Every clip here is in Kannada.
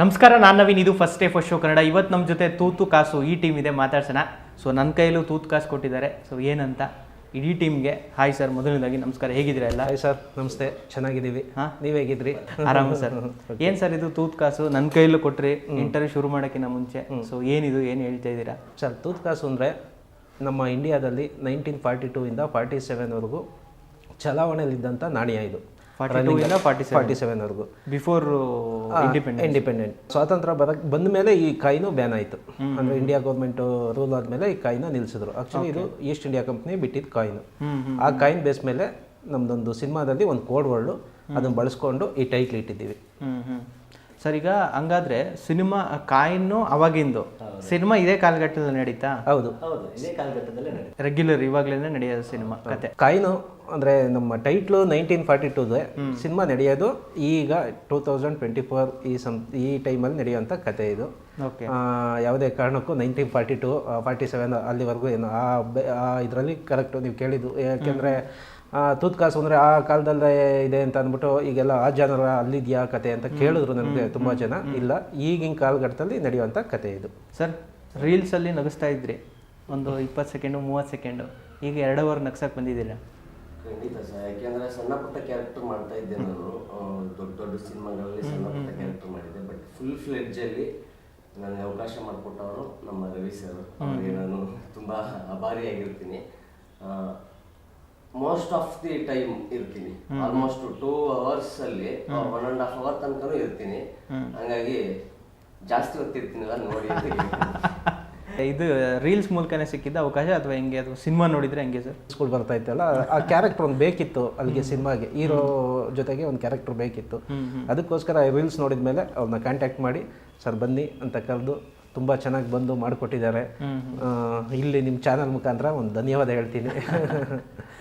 ನಮಸ್ಕಾರ ನಾನು ನವೀನ್. ಇದು first day first show Kannada. ಇವತ್ತು ನಮ್ಮ ಜೊತೆ ತೂತು ಕಾಸು ಈ ಟೀಮ್ ಇದೆ ಮಾತಾಡ್ಸೋಣ. ಸೊ ನನ್ನ ಕೈಯಲ್ಲೂ ತೂತು ಕಾಸು ಕೊಟ್ಟಿದ್ದಾರೆ. ಸೊ ಏನಂತ? ಇಡೀ ಟೀಮ್ಗೆ ಹಾಯ್ ಸರ್ ಮೊದಲನೇದಾಗಿ ನಮಸ್ಕಾರ. ಹೇಗಿದ್ದೀರಾ ಎಲ್ಲ? ಹಾಯ್ ಸರ್ ನಮಸ್ತೆ. ಚೆನ್ನಾಗಿದ್ದೀವಿ. ಹಾಂ? ನೀವು ಹೇಗಿದ್ರಿ? ಆರಾಮ ಸರ್ ಏನು ಸರ್ ಇದು ತೂತು ಕಾಸು? ನನ್ನ ಕೈಯಲ್ಲೂ ಕೊಟ್ರಿ. ಇಂಟರ್ವ್ಯೂ ಶುರು ಮಾಡೋಕ್ಕಿಂತ ಮುಂಚೆ. ಸೊ ಏನಿದು ಏನು ಹೇಳ್ತಾ ಇದ್ದೀರಾ? ಸರ್ ತೂತ್ ಕಾಸು ಅಂದರೆ ನಮ್ಮ ಇಂಡಿಯಾದಲ್ಲಿ ನೈನ್ಟೀನ್ ಫಾರ್ಟಿ ಟೂ ಇಂದ ಫಾರ್ಟಿ ಸೆವೆನ್ವರೆಗೂ ಚಲಾವಣೆಯಲ್ಲಿದ್ದಂಥ ನಾಣ್ಯ ಇದು. ಇಂದ ಫಾರ್ಟಿ ಸೆವೆನ್ ಫಾರ್ಟಿ ಸೆವೆನ್ವರೆಗೂ ಬಿಫೋರ್ ಇಂಡಿಪೆಂಡೆಂಟ್ ಇಂಡಿಪೆಂಡೆಂಟ್ ಸ್ವಾತಂತ್ರ್ಯ ಬರಕ್ ಬಂದ ಮೇಲೆ ಈ ಕಾಯಿನು ಬ್ಯಾನ್ ಆಯಿತು. ಅಂದ್ರೆ ಇಂಡಿಯಾ ಗೌರ್ಮೆಂಟ್ ರೂಲ್ ಆದಮೇಲೆ ಈ ಕಾಯಿನ ನಿಲ್ಲಿಸಿದ್ರು ಆಕ್ಚುಲಿ ಇದು ಈಸ್ಟ್ ಇಂಡಿಯಾ ಕಂಪ್ನಿ ಬಿಟ್ಟಿದ್ದ ಕಾಯಿನು ಆ ಕಾಯಿನ್ ಬೇಸ್ ಮೇಲೆ ನಮ್ದೊಂದು ಸಿನಿಮಾದಲ್ಲಿ ಒಂದು ಕೋಡ್ ವರ್ಡು ಅದನ್ನು ಬಳಸ್ಕೊಂಡು ಈ ಟೈಟ್ಲ್ ಇಟ್ಟಿದ್ದೀವಿ. ಸರ್ ಈಗ ಹಂಗಾದ್ರೆ ಸಿನಿಮಾ ಕಾಯಿನ್ನು ಅವಾಗಿಂದು. ಸಿನಿಮಾ ಇದೇ ಕಾಲಘಟ್ಟದಲ್ಲಿ ನಡೀತಾ? ಹೌದು. ರೆಗ್ಯುಲರ್ ಇವಾಗಲೇ ನಡೆಯೋದು ಸಿನಿಮಾ ಕತೆ. ಕಾಯಿನು ಅಂದರೆ ನಮ್ಮ ಟೈಟ್ಲು ನೈನ್ಟೀನ್ ಫಾರ್ಟಿ ಟೂ ಸಿನಿಮಾ ನಡೆಯೋದು ಈಗ ಟೂ ತೌಸಂಡ್ ಟ್ವೆಂಟಿ ಫೋರ್ ಈ ಸಂ ಈ ಟೈಮಲ್ಲಿ ನಡೆಯುವಂಥ ಕತೆ ಇದು. ಓಕೆ. ಆ, ಯಾವುದೇ ಕಾರಣಕ್ಕೂ nineteen forty two forty seven ಅಲ್ಲಿವರೆಗೂ ಏನು ಆ ಬೆ ಆ ಇದರಲ್ಲಿ ಕರೆಕ್ಟು ನೀವು ಕೇಳಿದ್ದು ಯಾಕೆಂದರೆ ತೂತ್ ಕಾಸು ಅಂದರೆ ಆ ಕಾಲದಲ್ಲೇ ಇದೆ ಅಂತ ಅಂದ್ಬಿಟ್ಟು ಈಗೆಲ್ಲ ಆ ಜನರ ಅಲ್ಲಿದೆಯಾ ಕತೆ ಅಂತ ಕೇಳಿದ್ರು ನನಗೆ ತುಂಬ ಜನ. ಇಲ್ಲ ಈಗಿನ ಕಾಲಘಟ್ಟದಲ್ಲಿ ನಡೆಯುವಂಥ ಕತೆ ಇದು. ಸರ್ ರೀಲ್ಸಲ್ಲಿ ನಗಿಸ್ತಾ ಇದ್ರಿ. ಒಂದು ಇಪ್ಪತ್ತು ಸೆಕೆಂಡು ಮೂವತ್ತು ಸೆಕೆಂಡು. ಈಗ ಎರಡು ಅವರ್ ನಗ್ಸಕ್ಕೆ ಬಂದಿದ್ದೀರಾ? ಖಂಡಿತ ಸರ್. ಯಾಕೆಂದ್ರೆ ಸಣ್ಣ ಪುಟ್ಟ ಕ್ಯಾರೆಕ್ಟರ್ ಮಾಡ್ತಾ ಇದ್ದೆ ನಾನು. ದೊಡ್ಡ ದೊಡ್ಡ ಸಿನಿಮಾಗಳಲ್ಲಿ ಸಣ್ಣ ಪುಟ್ಟ ಕ್ಯಾರೆಕ್ಟರ್ ಮಾಡಿದ್ದೆ. ಬಟ್ ಫುಲ್ ಫ್ಲೆಡ್ಜಲ್ಲಿ ನನಗೆ ಅವಕಾಶ ಮಾಡಿಕೊಟ್ಟವರು ನಮ್ಮ ರವಿ ಸರ್. ಅವರಿಗೆ ನಾನು ತುಂಬ ಆಭಾರಿಯಾಗಿರ್ತೀನಿ ಮೋಸ್ಟ್ ಆಫ್ ದಿ ಟೈಮ್ ಇರ್ತೀನಿ. ಆಲ್ಮೋಸ್ಟ್ ಟೂ ಅವರ್ಸ್ ಅಲ್ಲಿ ಒನ್ ಅಂಡ್ ಹಾಫ್ ಅವರ್ ತನಕ ಇರ್ತೀನಿ. ಹಂಗಾಗಿ ಜಾಸ್ತಿ ಹೊತ್ತಿರ್ತೀನಲ್ಲ ನೋಡಿ. ಇದು ರೀಲ್ಸ್ ಮೂಲಕನೇ ಸಿಕ್ಕಿದ್ದ ಅವಕಾಶ ಅಥವಾ ಹೆಂಗೆ? ಅದು ಸಿನಿಮಾ ನೋಡಿದ್ರೆ ಹೆಂಗೆ ಸರ್? ಸ್ಕೂಲ್ ಬರ್ತಾ ಇತ್ತಲ್ಲ ಆ ಕ್ಯಾರೆಕ್ಟರ್ ಒಂದು ಬೇಕಿತ್ತು ಅಲ್ಲಿಗೆ ಸಿನಿಮಾಗೆ ಹೀರೋ ಜೊತೆಗೆ ಒಂದು ಕ್ಯಾರೆಕ್ಟರ್ ಬೇಕಿತ್ತು. ಅದಕ್ಕೋಸ್ಕರ ರೀಲ್ಸ್ ನೋಡಿದ ಮೇಲೆ ಅವ್ರನ್ನ ಕಾಂಟ್ಯಾಕ್ಟ್ ಮಾಡಿ ಸರ್ ಬನ್ನಿ ಅಂತ ಕರೆದು ತುಂಬ ಚೆನ್ನಾಗಿ ಬಂದು ಮಾಡಿಕೊಟ್ಟಿದ್ದಾರೆ. ಇಲ್ಲಿ ನಿಮ್ಮ ಚಾನಲ್ ಮುಖಾಂತರ ಒಂದು ಧನ್ಯವಾದ ಹೇಳ್ತೀನಿ.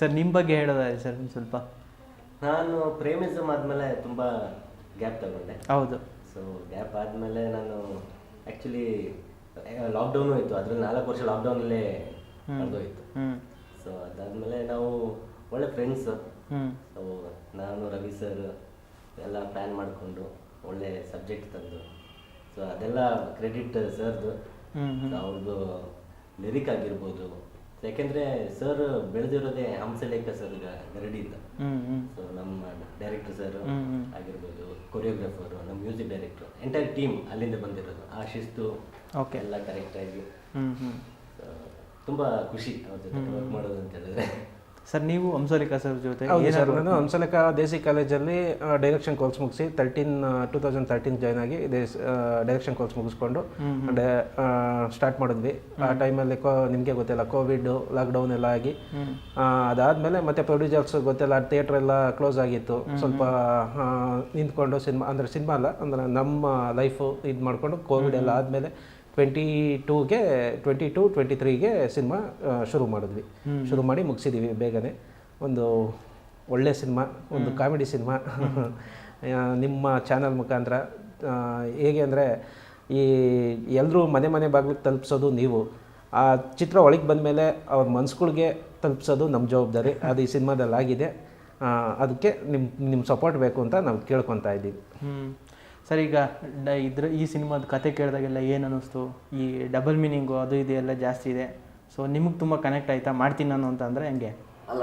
ಸರ್ ನಿಮ್ಮ ಬಗ್ಗೆ ಹೇಳೋದಾದ್ರೆ ಸರ್ ಒಂದು ಸ್ವಲ್ಪ? ನಾನು ಪ್ರೇಮಿಸಮ್ ಆದಮೇಲೆ ತುಂಬ ಗ್ಯಾಪ್ ತಗೊಂಡೆ. ಹೌದು. ಸೊ ಗ್ಯಾಪ್ ಆದಮೇಲೆ ನಾನು ಆ್ಯಕ್ಚುಲಿ ಲಾಕ್ಡೌನು ಇತ್ತು. ಅದ್ರಲ್ಲಿ ನಾಲ್ಕು ವರ್ಷ ಲಾಕ್ಡೌನಲ್ಲೇ ಕಳೆದೋಯ್ತು ಹ್ಞೂ ಸೊ ಅದಾದಮೇಲೆ ನಾವು ಒಳ್ಳೆ ಫ್ರೆಂಡ್ಸು ಸೊ ನಾನು ರವಿ ಸರ್ ಎಲ್ಲ ಪ್ಲ್ಯಾನ್ ಮಾಡಿಕೊಂಡು ಒಳ್ಳೆ ಸಬ್ಜೆಕ್ಟ್ ತಂದು. ಸೊ ಅದೆಲ್ಲ ಕ್ರೆಡಿಟ್ ಸರ್ದು ಅವ್ರದ್ದು ಲಿರಿಕ್ ಆಗಿರ್ಬೋದು. ಯಾಕೆಂದರೆ ಸರ್ ಬೆಳೆದಿರೋದೇ ಹಂಸಲೇಖ ಸರ್ ಗರಡಿಯಿಂದ ಸೊ ನಮ್ಮ ಡೈರೆಕ್ಟರ್ ಸರ್. ಆಗಿರ್ಬೋದು ಕೊರಿಯೋಗ್ರಾಫರ್ ನಮ್ಮ ಮ್ಯೂಸಿಕ್ ಡೈರೆಕ್ಟರ್ ಎಂಟೈರ್ ಟೀಮ್ ಅಲ್ಲಿಂದ ಬಂದಿರೋದು. ಆ ಶಿಸ್ತು ಎಲ್ಲ ಕರೆಕ್ಟ್ ಆಗಿ. ತುಂಬಾ ತುಂಬ ಖುಷಿ ಅವ್ರ ಜೊತೆ ವರ್ಕ್ ಮಾಡೋದು ಅಂತ ಹೇಳಿದ್ರೆ. ಸರ್ ನೀವು ಹಂಸಲೇಖ ಸರ್ ಜೊತೆ ಸರ್ ನಾನು ಹಂಸಲೇಖ ದೇಸಿ ಕಾಲೇಜಲ್ಲಿ ಡೈರೆಕ್ಷನ್ ಕೋರ್ಸ್ ಮುಗಿಸಿ thirteen two thousand thirteen join ಆಗಿ ಡೈರೆಕ್ಷನ್ ಕೋರ್ಸ್ ಮುಗಿಸ್ಕೊಂಡು ಸ್ಟಾರ್ಟ್ ಮಾಡಿದ್ವಿ. ಆ ಟೈಮಲ್ಲಿ ಕೋ ನಿಮಗೆ ಗೊತ್ತಿಲ್ಲ ಕೋವಿಡ್ ಲಾಕ್ಡೌನ್ ಎಲ್ಲ ಆಗಿ. ಅದಾದಮೇಲೆ ಮತ್ತೆ ಪ್ರೊಡ್ಯೂಸರ್ಸ್ ಗೊತ್ತಿಲ್ಲ ಥಿಯೇಟರ್ ಎಲ್ಲ ಕ್ಲೋಸ್ ಆಗಿತ್ತು. ಸ್ವಲ್ಪ ನಿಂತ್ಕೊಂಡು ಸಿನಿಮಾ ಅಂದರೆ ಸಿನಿಮಾ ಅಲ್ಲ ಅಂದರೆ ನಮ್ಮ ಲೈಫು ಇದು ಮಾಡಿಕೊಂಡು ಕೋವಿಡ್ ಎಲ್ಲ ಆದಮೇಲೆ ಟ್ವೆಂಟಿ ಟೂಗೆ ಟ್ವೆಂಟಿ ಟು ಟ್ವೆಂಟಿ ತ್ರೀಗೆ ಸಿನಿಮಾ ಶುರು ಮಾಡಿದ್ವಿ. ಶುರು ಮಾಡಿ ಮುಗಿಸಿದ್ವಿ ಬೇಗನೆ. ಒಂದು ಒಳ್ಳೆ ಸಿನಿಮಾ ಒಂದು ಕಾಮಿಡಿ ಸಿನಿಮಾ. ನಿಮ್ಮ ಚಾನಲ್ ಮುಖಾಂತರ ಹೇಗೆ ಅಂದರೆ ಈ ಎಲ್ಲರೂ ಮನೆ ಮನೆ ಬಾಗಿಲಿಗೆ ತಲುಪಿಸೋದು ನೀವು. ಆ ಚಿತ್ರ ಒಳಗೆ ಬಂದಮೇಲೆ ಅವ್ರ ಮನ್ಸುಗಳಿಗೆ ತಲುಪಿಸೋದು ನಮ್ಮ ಜವಾಬ್ದಾರಿ. ಅದು ಈ ಸಿನಿಮಾದಲ್ಲಿ ಆಗಿದೆ ಅದಕ್ಕೆ ನಿಮ್ಮ ನಿಮ್ಮ ಸಪೋರ್ಟ್ ಬೇಕು ಅಂತ ನಾವು ಕೇಳ್ಕೊತಾ ಇದ್ದೀವಿ. ಸರ್ ಈಗ ಡ ಇದ್ರ ಈ ಸಿನಿಮಾದ ಕತೆ ಕೇಳಿದಾಗೆಲ್ಲ ಏನು ಅನ್ನಿಸ್ತು? ಈ ಡಬಲ್ ಮೀನಿಂಗು ಅದು ಇದು ಎಲ್ಲ ಜಾಸ್ತಿ ಇದೆ. ಸೊ ನಿಮಗೆ ತುಂಬ ಕನೆಕ್ಟ್ ಆಯ್ತಾ? ಮಾಡ್ತೀನಿ ನಾನು ಅಂತ ಅಂದರೆ ಹೆಂಗೆ? ಅಲ್ಲ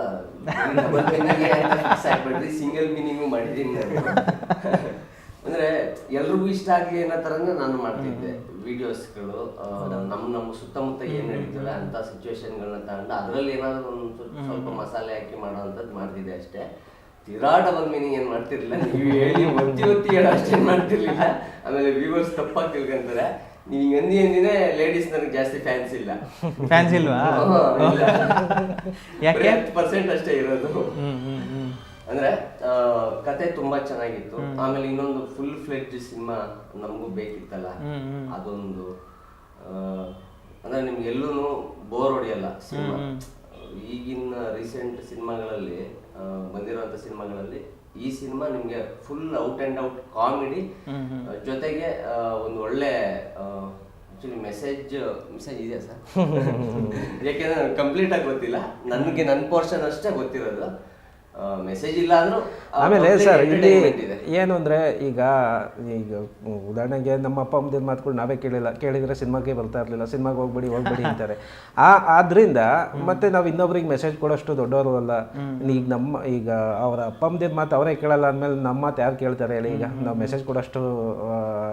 ಸಿಂಗಲ್ ಮೀನಿಂಗು ಮಾಡಿದ್ದೀನಿ ಅಂದರೆ ಎಲ್ರಿಗೂ ಇಷ್ಟ ಆಗಲಿ ಅನ್ನೋ ಥರನೇ ನಾನು ಮಾಡ್ತಿದ್ದೆ ವಿಡಿಯೋಸ್ಗಳು ನಮ್ಮ ನಮ್ಮ ಸುತ್ತಮುತ್ತ ಏನು ನಡೀತದೆ ಅಂತ ಸಿಚುವೇಶನ್ಗಳನ್ನ ತಗೊಂಡು ಅದರಲ್ಲಿ ಏನಾದರೂ ಒಂದು ಸ್ವಲ್ಪ ಸ್ವಲ್ಪ ಮಸಾಲೆ ಹಾಕಿ ಮಾಡೋವಂಥದ್ದು ಮಾಡ್ತಿದ್ದೆ ಅಷ್ಟೇ. ತೀರಾ ಡಬಲ್ ಮೀನಿಂಗ್ ಏನು ಮಾಡ್ತಿರ್ಲಿಲ್ಲ? ನೀವು ಹೇಳಿ ಒತ್ತಿ ಒತ್ತಿ ಹೇಳೋ ಅಷ್ಟೇನು ಮಾಡ್ತಿರ್ಲಿಲ್ಲ. ಆಮೇಲೆ ವ್ಯೂವರ್ಸ್ ತಪ್ಪಾಗಿ ತಿಳ್ಕೊಂತಾರೆ. ನೀವು ಹಿಂಗೆ ಅಂದಿ ಅಂದಿನೇ ಲೇಡೀಸ್ ನನಗೆ ಜಾಸ್ತಿ ಫ್ಯಾನ್ಸ್ ಇಲ್ಲ. ಫ್ಯಾನ್ಸ್ ಇಲ್ವಾ? ಯಾಕೆ? ಪರ್ಸೆಂಟ್ ಅಷ್ಟೇ ಇರೋದು. ಅಂದ್ರೆ ಕತೆ ತುಂಬಾ ಚೆನ್ನಾಗಿತ್ತು. ಆಮೇಲೆ ಇನ್ನೊಂದು ಫುಲ್ ಫ್ಲೆಡ್ಜ್ ಸಿನಿಮಾ ನಮಗೂ ಬೇಕಿತ್ತಲ್ಲ. ಅದೊಂದು ಅಂದ್ರೆ ನಿಮ್ಗೆ ಎಲ್ಲೂ ಬೋರ್ ಹೊಡೆಯಲ್ಲ ಸಿನಿಮಾ? ಈಗಿನ ರೀಸೆಂಟ್ ಸಿನಿಮಾಗಳಲ್ಲಿ ಬಂದಿರುವಂತ ಸಿನಿಮಾಗಳಲ್ಲಿ ಈ ಸಿನಿಮಾ ನಿಮ್ಗೆ full out and out comedy ಜೊತೆಗೆ ಒಂದು ಒಳ್ಳೆ ಆಕ್ಚುಲಿ ಮೆಸೇಜ್ ಮೆಸೇಜ್ ಇದೆಯಾ ಸರ್? ಯಾಕೆಂದ್ರೆ ಕಂಪ್ಲೀಟ್ ಆಗಿ ಗೊತ್ತಿಲ್ಲ. ನನಗೆ ನನ್ನ ಪೋರ್ಷನ್ ಅಷ್ಟೇ ಗೊತ್ತಿರೋದು. ಮೆಸೇಜ್ ಇಲ್ಲ ಅಂದ್ರೂ ಆಮೇಲೆ ಸರ್ ಇಲ್ಲಿ ಏನು ಅಂದರೆ ಈಗ ಈಗ ಉದಾಹರಣೆಗೆ ನಮ್ಮ ಅಪ್ಪ ಅಮ್ಮದಿನ ಮಾತುಗಳು ನಾವೇ ಕೇಳಿಲ್ಲ ಕೇಳಿದರೆ ಸಿನಿಮಾಗೆ ಬರ್ತಾ ಇರಲಿಲ್ಲ ಸಿನಿಮಾಗೆ ಹೋಗ್ಬೇಡಿ ಹೋಗ್ಬೇಡಿ ಅಂತಾರೆ. ಆ ಆದ್ರಿಂದ ಮತ್ತೆ ನಾವು ಇನ್ನೊಬ್ರಿಗೆ ಮೆಸೇಜ್ ಕೊಡೋಷ್ಟು ದೊಡ್ಡವರು ಅಲ್ಲ. ಈಗ ನಮ್ಮ ಈಗ ಅವರ ಅಪ್ಪ ಅಮ್ಮದಿನ ಮಾತು ಅವರೇ ಕೇಳಲ್ಲ ಅಂದಮೇಲೆ ನಮ್ಮ ಮಾತು ಯಾರು ಕೇಳ್ತಾರೆ ಹೇಳಿ? ಈಗ ನಾವು ಮೆಸೇಜ್ ಕೊಡೋಷ್ಟು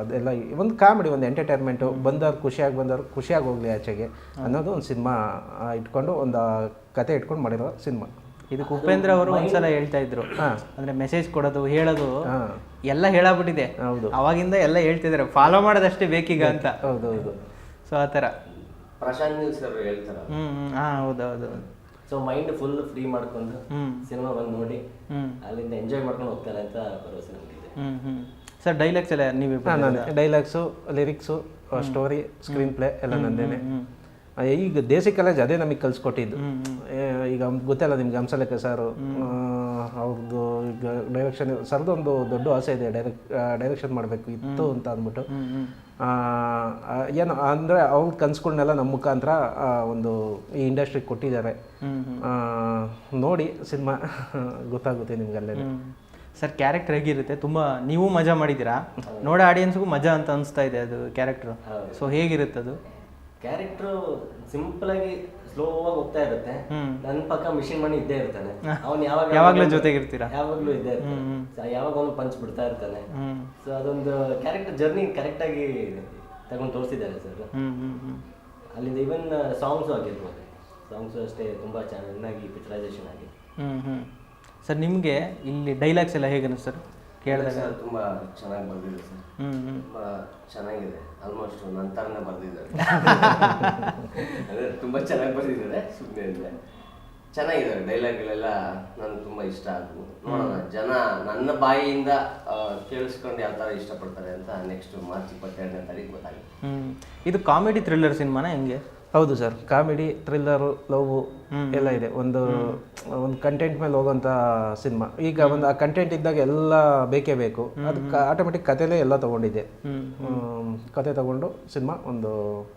ಅದೆಲ್ಲ ಒಂದು ಕಾಮಿಡಿ ಒಂದು ಎಂಟರ್ಟೈನ್ಮೆಂಟು ಬಂದವ್ರು ಖುಷಿಯಾಗಿ ಬಂದವ್ರು ಖುಷಿಯಾಗಿ ಹೋಗ್ಲಿ ಆಚೆಗೆ ಅನ್ನೋದು ಒಂದು ಸಿನಿಮಾ ಇಟ್ಕೊಂಡು ಒಂದು ಕತೆ ಇಟ್ಕೊಂಡು ಮಾಡಿರೋ ಸಿನಿಮಾ. ಇದಕ್ಕೆ ಉಪೇಂದ್ರ ಅವರು ಒಂದ್ಸಲ ಹೇಳ್ತಾ ಇದ್ರು. ಅಂದ್ರೆ ಮೆಸೇಜ್ ಕೊಡೋದು ಹೇಳೋದು ಎಲ್ಲ ಹೇಳಾಬಿಟ್ಟಿದೆ ಹೌದು. ಅವಾಗಿಂದ ಎಲ್ಲ ಹೇಳ್ತಿದ್ದಾರೆ. ಫಾಲೋ ಮಾಡೋದಷ್ಟೇ ಬೇಕೀಗ ಅಂತ. ಹೌದು ಹೌದು. ಸೊ ಆ ಥರ. ಪ್ರಶಾಂತ್ ನೀಲ್ ಸರ್ ಹೇಳ್ತಾರ. ಹ್ಮ್ ಹ್ಮ್. ಹಾ ಹೌದೌದು ಸೊ ಮೈಂಡ್ ಫುಲ್ ಫ್ರೀ ಮಾಡ್ಕೊಂಡು ಹ್ಮ್. ಸಿನಿಮಾ ಬಂದು ನೋಡಿ ಹ್ಮ್. ಅಲ್ಲಿಂದ ಎಂಜಾಯ್ ಮಾಡ್ಕೊಂಡು ಹೋಗ್ತಾರೆ ಅಂತ ಭರವಸೆ ನಮಗಿದೆ. ಹ್ಮ್ ಹ್ಮ್. ಸರ್ ಡೈಲಾಗ್ಸ್ ಎಲ್ಲ ನೀವೇ dialogues lyrics story screenplay ಎಲ್ಲ ನಂದೇನೆ. ಈಗ ದೇಸಿ ಕಾಲೇಜ್ ಅದೇ ನಮಗೆ ಕಲಿಸ್ಕೊಟ್ಟಿದ್ದು. ಏ, ಈಗ ಗೊತ್ತಲ್ಲ ನಿಮ್ಗೆ ಹಂಸಲೇಖ ಸಾರು? ಅವ್ರದ್ದು ಈಗ ಡೈರೆಕ್ಷನ್ ಸರ್ದು ಒಂದು ದೊಡ್ಡ ಆಸೆ ಇದೆ ಡೈರೆಕ್ಟ್ ಡೈರೆಕ್ಷನ್ ಮಾಡಬೇಕು ಇತ್ತು ಅಂತ ಅಂದ್ಬಿಟ್ಟು. ಏನು ಅಂದರೆ ಅವ್ರ ಕನ್ಸುಗಳನ್ನೆಲ್ಲ ನಮ್ಮ ಮುಖಾಂತರ ಒಂದು ಈ ಇಂಡಸ್ಟ್ರಿಗೆ ಕೊಟ್ಟಿದ್ದಾರೆ. ನೋಡಿ ಸಿನಿಮಾ ಗೊತ್ತಾಗುತ್ತೆ ನಿಮ್ಗೆ ಅಲ್ಲೇ ಸರ್ ಕ್ಯಾರೆಕ್ಟರ್ ಹೇಗಿರುತ್ತೆ? ತುಂಬ ನೀವು ಮಜಾ ಮಾಡಿದ್ದೀರಾ? ನೋಡೋ ಆಡಿಯನ್ಸ್ಗೂ ಮಜಾ ಅಂತ ಅನಿಸ್ತಾ ಇದೆ ಅದು ಕ್ಯಾರೆಕ್ಟರ್ ಸೊ ಹೇಗಿರುತ್ತೆ ಅದು ಕ್ಯಾರೆಕ್ಟರ್ ಸಿಂಪಲ್ ಆಗಿ ಸ್ಲೋ ಆಗಿ ಹೋಗ್ತಾ ಇರುತ್ತೆ. ನನ್ನ ಪಕ್ಕ ಮಿಷಿನ್ ಮಣಿ ಇದ್ದೇ ಇರ್ತಾನೆ. ಅವ್ನು ಯಾವಾಗ ಯಾವಾಗ್ಲೂ ಜೊತೆಗಿರ್ತೀರಾ? ಯಾವಾಗ್ಲೂ ಇದ್ದೇ ಇರ್ತಾನೆ. ಯಾವಾಗ ಅವನು ಪಂಚ್ ಬಿಡ್ತಾ ಇರ್ತಾನೆ. ಸೊ ಅದೊಂದು ಕ್ಯಾರೆಕ್ಟರ್ ಜರ್ನಿ ಕರೆಕ್ಟ್ ಆಗಿ ತಗೊಂಡು ತೋರಿಸಿದ್ದಾರೆ ಸರ್ ಅಲ್ಲಿಂದ ಇವನ್ ಸಾಂಗ್ಸು ಆಗಿರ್ಬೋದು ಸಾಂಗ್ಸು ಅಷ್ಟೇ ತುಂಬಾ ಚೆನ್ನಾಗಿ ಪಿಕ್ಚರೈಸೇಷನ್ ಆಗಿ. ಸರ್ ನಿಮಗೆ ಇಲ್ಲಿ ಡೈಲಾಗ್ಸ್ ಎಲ್ಲ ಹೇಗೆ ಸರ್ ಕೇಳಿದಾಗ ಸರ್ ತುಂಬಾ ಚೆನ್ನಾಗಿ ಬರ್ದಿದೆ ಸರ್ ತುಂಬಾ ಚೆನ್ನಾಗಿದೆ. ಆಲ್ಮೋಸ್ಟ್ ನನ್ನ ಥರನೇ ಬರ್ದಿದ್ದಾರೆ ಅಂದ್ರೆ ತುಂಬಾ ಚೆನ್ನಾಗಿ ಬರ್ದಿದ್ದಾರೆ ಸುಮ್ಮನೆ ಅಂದ್ರೆ ಚೆನ್ನಾಗಿದ್ದಾರೆ ಡೈಲಾಗ್ಗಳೆಲ್ಲ ನನಗೆ ತುಂಬಾ ಇಷ್ಟ ಆದವು. ನೋಡೋಣ ಜನ ನನ್ನ ಬಾಯಿಯಿಂದ ಕೇಳಿಸ್ಕೊಂಡು ಯಾವ ಥರ ಇಷ್ಟಪಡ್ತಾರೆ ಅಂತ ನೆಕ್ಸ್ಟ್ ಮಾರ್ಚ್ ಇಪ್ಪತ್ತೆರಡನೇ ತಾರೀಕು ಗೊತ್ತಾಗುತ್ತೆ. ಇದು ಕಾಮಿಡಿ ಥ್ರಿಲ್ಲರ್ ಸಿನಿಮಾನ ಹೆಂಗೆ? ಹೌದು ಸರ್. ಕಾಮಿಡಿ ಥ್ರಿಲ್ಲರು ಲವ್ ಎಲ್ಲ ಇದೆ. ಒಂದು ಒಂದು ಕಂಟೆಂಟ್ ಮೇಲೆ ಹೋಗೋಂಥ ಸಿನಿಮಾ ಈಗ ಒಂದು ಆ ಕಂಟೆಂಟ್ ಇದ್ದಾಗ ಎಲ್ಲ ಬೇಕೇ ಬೇಕು. ಅದು ಆಟೋಮೆಟಿಕ್ ಕತೆಲೇ ಎಲ್ಲ ತೊಗೊಂಡಿದೆ ಕತೆ ತಗೊಂಡು ಸಿನಿಮಾ ಒಂದು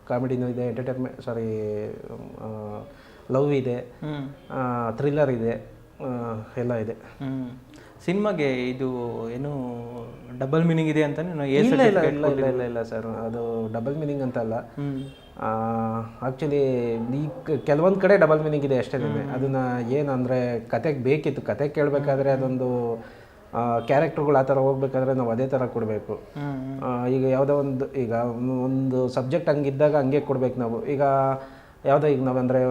ಕಾಮಿಡಿನೂ ಇದೆ ಎಂಟರ್ಟೈನ್ಮೆಂಟ್ ಸಾರಿ ಲವ್ ಇದೆ ಥ್ರಿಲ್ಲರ್ ಇದೆ ಎಲ್ಲ ಇದೆ. ಸಿನಿಮಾಗೆ ಇದು ಏನು ಡಬಲ್ ಮೀನಿಂಗ್ ಇದೆ ಅಂತ ನೀನು ಎ ಇಲ್ಲ ಇಲ್ಲ ಇಲ್ಲ ಇಲ್ಲ ಇಲ್ಲ ಸರ್. ಅದು ಡಬಲ್ ಮೀನಿಂಗ್ ಅಂತ ಅಲ್ಲ. ಹ್ಮ್. ಆ್ಯಕ್ಚುಲಿ ಈ ಕೆಲವೊಂದು ಕಡೆ ಡಬಲ್ ಮೀನಿಂಗ್ ಇದೆ ಅಷ್ಟೇ ಅದನ್ನು ಏನು ಅಂದರೆ ಕತೆಗೆ ಬೇಕಿತ್ತು. ಕತೆ ಕೇಳಬೇಕಾದ್ರೆ ಅದೊಂದು ಕ್ಯಾರೆಕ್ಟರ್ಗಳು ಆ ಥರ ಹೋಗ್ಬೇಕಾದ್ರೆ ನಾವು ಅದೇ ಥರ ಕೊಡಬೇಕು. ಈಗ ಯಾವುದೋ ಒಂದು ಈಗ ಒಂದು ಸಬ್ಜೆಕ್ಟ್ ಹಂಗಿದ್ದಾಗ ಹಂಗೆ ಕೊಡ್ಬೇಕು ನಾವು. ಈಗ ಯಾವುದೋ ಈಗ ನಾವಂದರೆ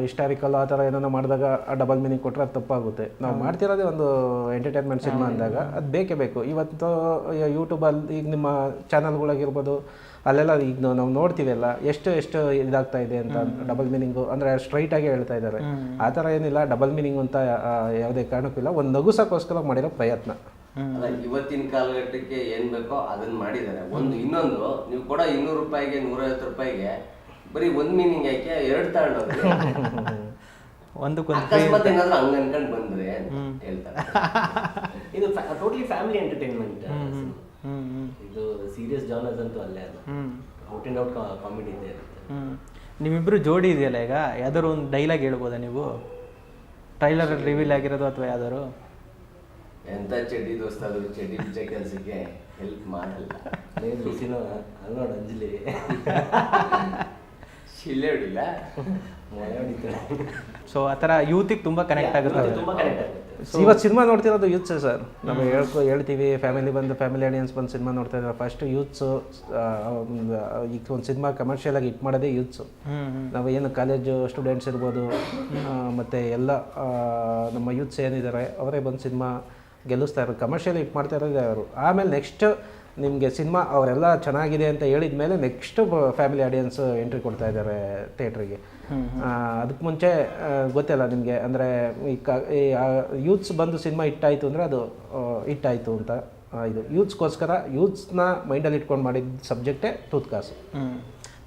ಹಿಸ್ಟಾರಿಕಲ್ ಆ ಥರ ಏನೋ ಮಾಡಿದಾಗ ಡಬಲ್ ಮೀನಿಂಗ್ ಕೊಟ್ಟರೆ ಅದು ತಪ್ಪಾಗುತ್ತೆ. ನಾವು ಮಾಡ್ತಿರೋದೇ ಒಂದು ಎಂಟರ್ಟೈನ್ಮೆಂಟ್ ಸಿನಿಮಾ ಅಂದಾಗ ಅದು ಬೇಕೇ ಬೇಕು. ಇವತ್ತು ಯೂಟ್ಯೂಬಲ್ಲಿ ಈಗ ನಿಮ್ಮ ಚಾನಲ್ಗಳಾಗಿರ್ಬೋದು ಅಲ್ಲೆಲ್ಲ ಈಗ ನಾವು- ನೋಡ್ತೀವಲ್ಲ ಎಷ್ಟು ಎಷ್ಟು ಇದಾಗ್ತಾ ಇದೆ ಅಂತ ಡಬಲ್ ಮೀನಿಂಗು ಅಂದರೆ ಸ್ಟ್ರೈಟಾಗಿ ಹೇಳ್ತಾ ಇದ್ದಾರೆ ಆ ಥರ ಏನಿಲ್ಲ ಡಬಲ್ ಮೀನಿಂಗ್ ಅಂತ ಯಾವುದೇ ಕಾರಣಕ್ಕೂ ಇಲ್ಲ. ಒಂದು ನಗುಸಕ್ಕೋಸ್ಕರ ಮಾಡಿರೋ ಪ್ರಯತ್ನ. ಅಲ್ಲ ಇವತ್ತಿನ ಕಾಲಘಟ್ಟಕ್ಕೆ ಏನ್ ಬೇಕೋ ಅದನ್ನ ಮಾಡಿದ್ದಾರೆ. ಒಂದು ಇನ್ನೊಂದು ನೀವು ಕೂಡ ಇನ್ನೂರು ರೂಪಾಯಿಗೆ ನೂರೈವತ್ತು ರೂಪಾಯಿಗೆ ಬರೀ ಒಂದ್ ಮೀನಿಂಗ್ ಯಾಕೆ? ಎರಡು ತಗೊಂಡೋಗ್ರಿ ಒಂದಕ್ಕೊಂದು ಅಕಸ್ಮಾತ್ ಏನಾದ್ರೂ ಹಂಗ ಅನ್ಕೊಂಡ್ ಬಂದ್ರೆ ಅಂತ ಹೇಳ್ತಾರೆ. ಇದು ಟೋಟಲಿ ಫ್ಯಾಮಿಲಿ ಎಂಟರ್ಟೈನ್ಮೆಂಟ್ ಇದು ಸೀರಿಯಸ್ ಜಾನರ್ಸ್ ಅಂತೂ ಅಲ್ಲೇ ಅಲ್ಲ. ಹ್ಮ್. ಔಟ್ ಅಂಡ್ ಔಟ್ ಕಾಮಿಡಿ ಇದೆ ಇರುತ್ತೆ. ನಿಮ್ಮಿಬ್ರು ಜೋಡಿ ಇದೆಯಲ್ಲ ಈಗ? ಯಾವ್ದಾದ್ರು ಒಂದು ಡೈಲಾಗ್ ಹೇಳ್ಬೋದಾ ನೀವು? ಟ್ರೈಲರ್ ರಿವೀಲ್ ಆಗಿರೋದು ಅಥವಾ ಯಾವ್ದಾದ್ರು? ಎಂತ ಚಡ್ಡಿ ದೋಸ್ತ ಅದು ಚಡ್ಡಿ ಬಿಚ್ಚ ಕೆಲ್ಸಕ್ಕೆ ಹೆಲ್ಪ್ ಮಾಡಲ್ಲ. ಅದೇ ಬಿಸಿನೂ ಅಲ್ಲಿ ನೋಡಿ ಅಂಜಲಿ. ಶಿಳ್ಳೆ ಹೊಡಿಲ್ಲ. ಮಳೆ ಹೊಡಿತಾರೆ. ಸೊ ಆ ಥರ ಯೂತಿಗೆ ತುಂಬ ಕನೆಕ್ಟ್ ಆಗುತ್ತೆ. ತುಂಬಾ ಕನೆಕ್ಟ್ ಆಗುತ್ತೆ. ಇವತ್ತು ಸಿನಿಮಾ ನೋಡ್ತಿರೋದು ಯೂತ್ಸ್ ಸರ್. ನಾವು ಹೇಳ್ಕೊ ಹೇಳ್ತೀವಿ ಫ್ಯಾಮಿಲಿ ಬಂದು ಫ್ಯಾಮಿಲಿ ಆಡಿಯನ್ಸ್ ಬಂದು ಸಿನಿಮಾ ನೋಡ್ತಾ ಇದ್ದಾರೆ. ಫಸ್ಟ್ ಯೂತ್ಸು ಈಗ ಒಂದು ಸಿನಿಮಾ ಕಮರ್ಷಿಯಲ್ ಆಗಿ ಹಿಟ್ ಮಾಡೋದೇ ಯೂತ್ಸು. ನಾವು ಏನು ಕಾಲೇಜು ಸ್ಟೂಡೆಂಟ್ಸ್ ಇರ್ಬೋದು ಮತ್ತು ಎಲ್ಲ ನಮ್ಮ ಯೂತ್ಸ್ ಏನಿದ್ದಾರೆ ಅವರೇ ಬಂದು ಸಿನಿಮಾ ಗೆಲ್ಲಿಸ್ತಾ ಇರೋದು. ಕಮರ್ಷಿಯಲ್ ಹಿಟ್ ಮಾಡ್ತಾ ಇರೋದೇ ಅವರು. ಆಮೇಲೆ ನೆಕ್ಸ್ಟ್ ನಿಮಗೆ ಸಿನಿಮಾ ಅವರೆಲ್ಲ ಚೆನ್ನಾಗಿದೆ ಅಂತ ಹೇಳಿದ ಮೇಲೆ ನೆಕ್ಸ್ಟ್ ಫ್ಯಾಮಿಲಿ ಆಡಿಯನ್ಸ್ ಎಂಟ್ರಿ ಕೊಡ್ತಾ ಇದ್ದಾರೆ ಥಿಯೇಟ್ರಿಗೆ ಅದಕ್ಕೆ ಮುಂಚೆ ಗೊತ್ತಿಲ್ಲ ನಿಮಗೆ ಅಂದರೆ ಈ ಕ ಈ ಯೂತ್ಸ್ ಬಂದು ಸಿನಿಮಾ ಹಿಟ್ಟಾಯಿತು ಅಂದರೆ ಅದು ಹಿಟ್ಟಾಯಿತು ಅಂತ ಇದು. ಯೂತ್ಸ್ಗೋಸ್ಕರ ಯೂತ್ಸ್ನ ಮೈಂಡಲ್ಲಿ ಇಟ್ಕೊಂಡು ಮಾಡಿದ ಸಬ್ಜೆಕ್ಟೇ ಟೂತ್ಕಾಸು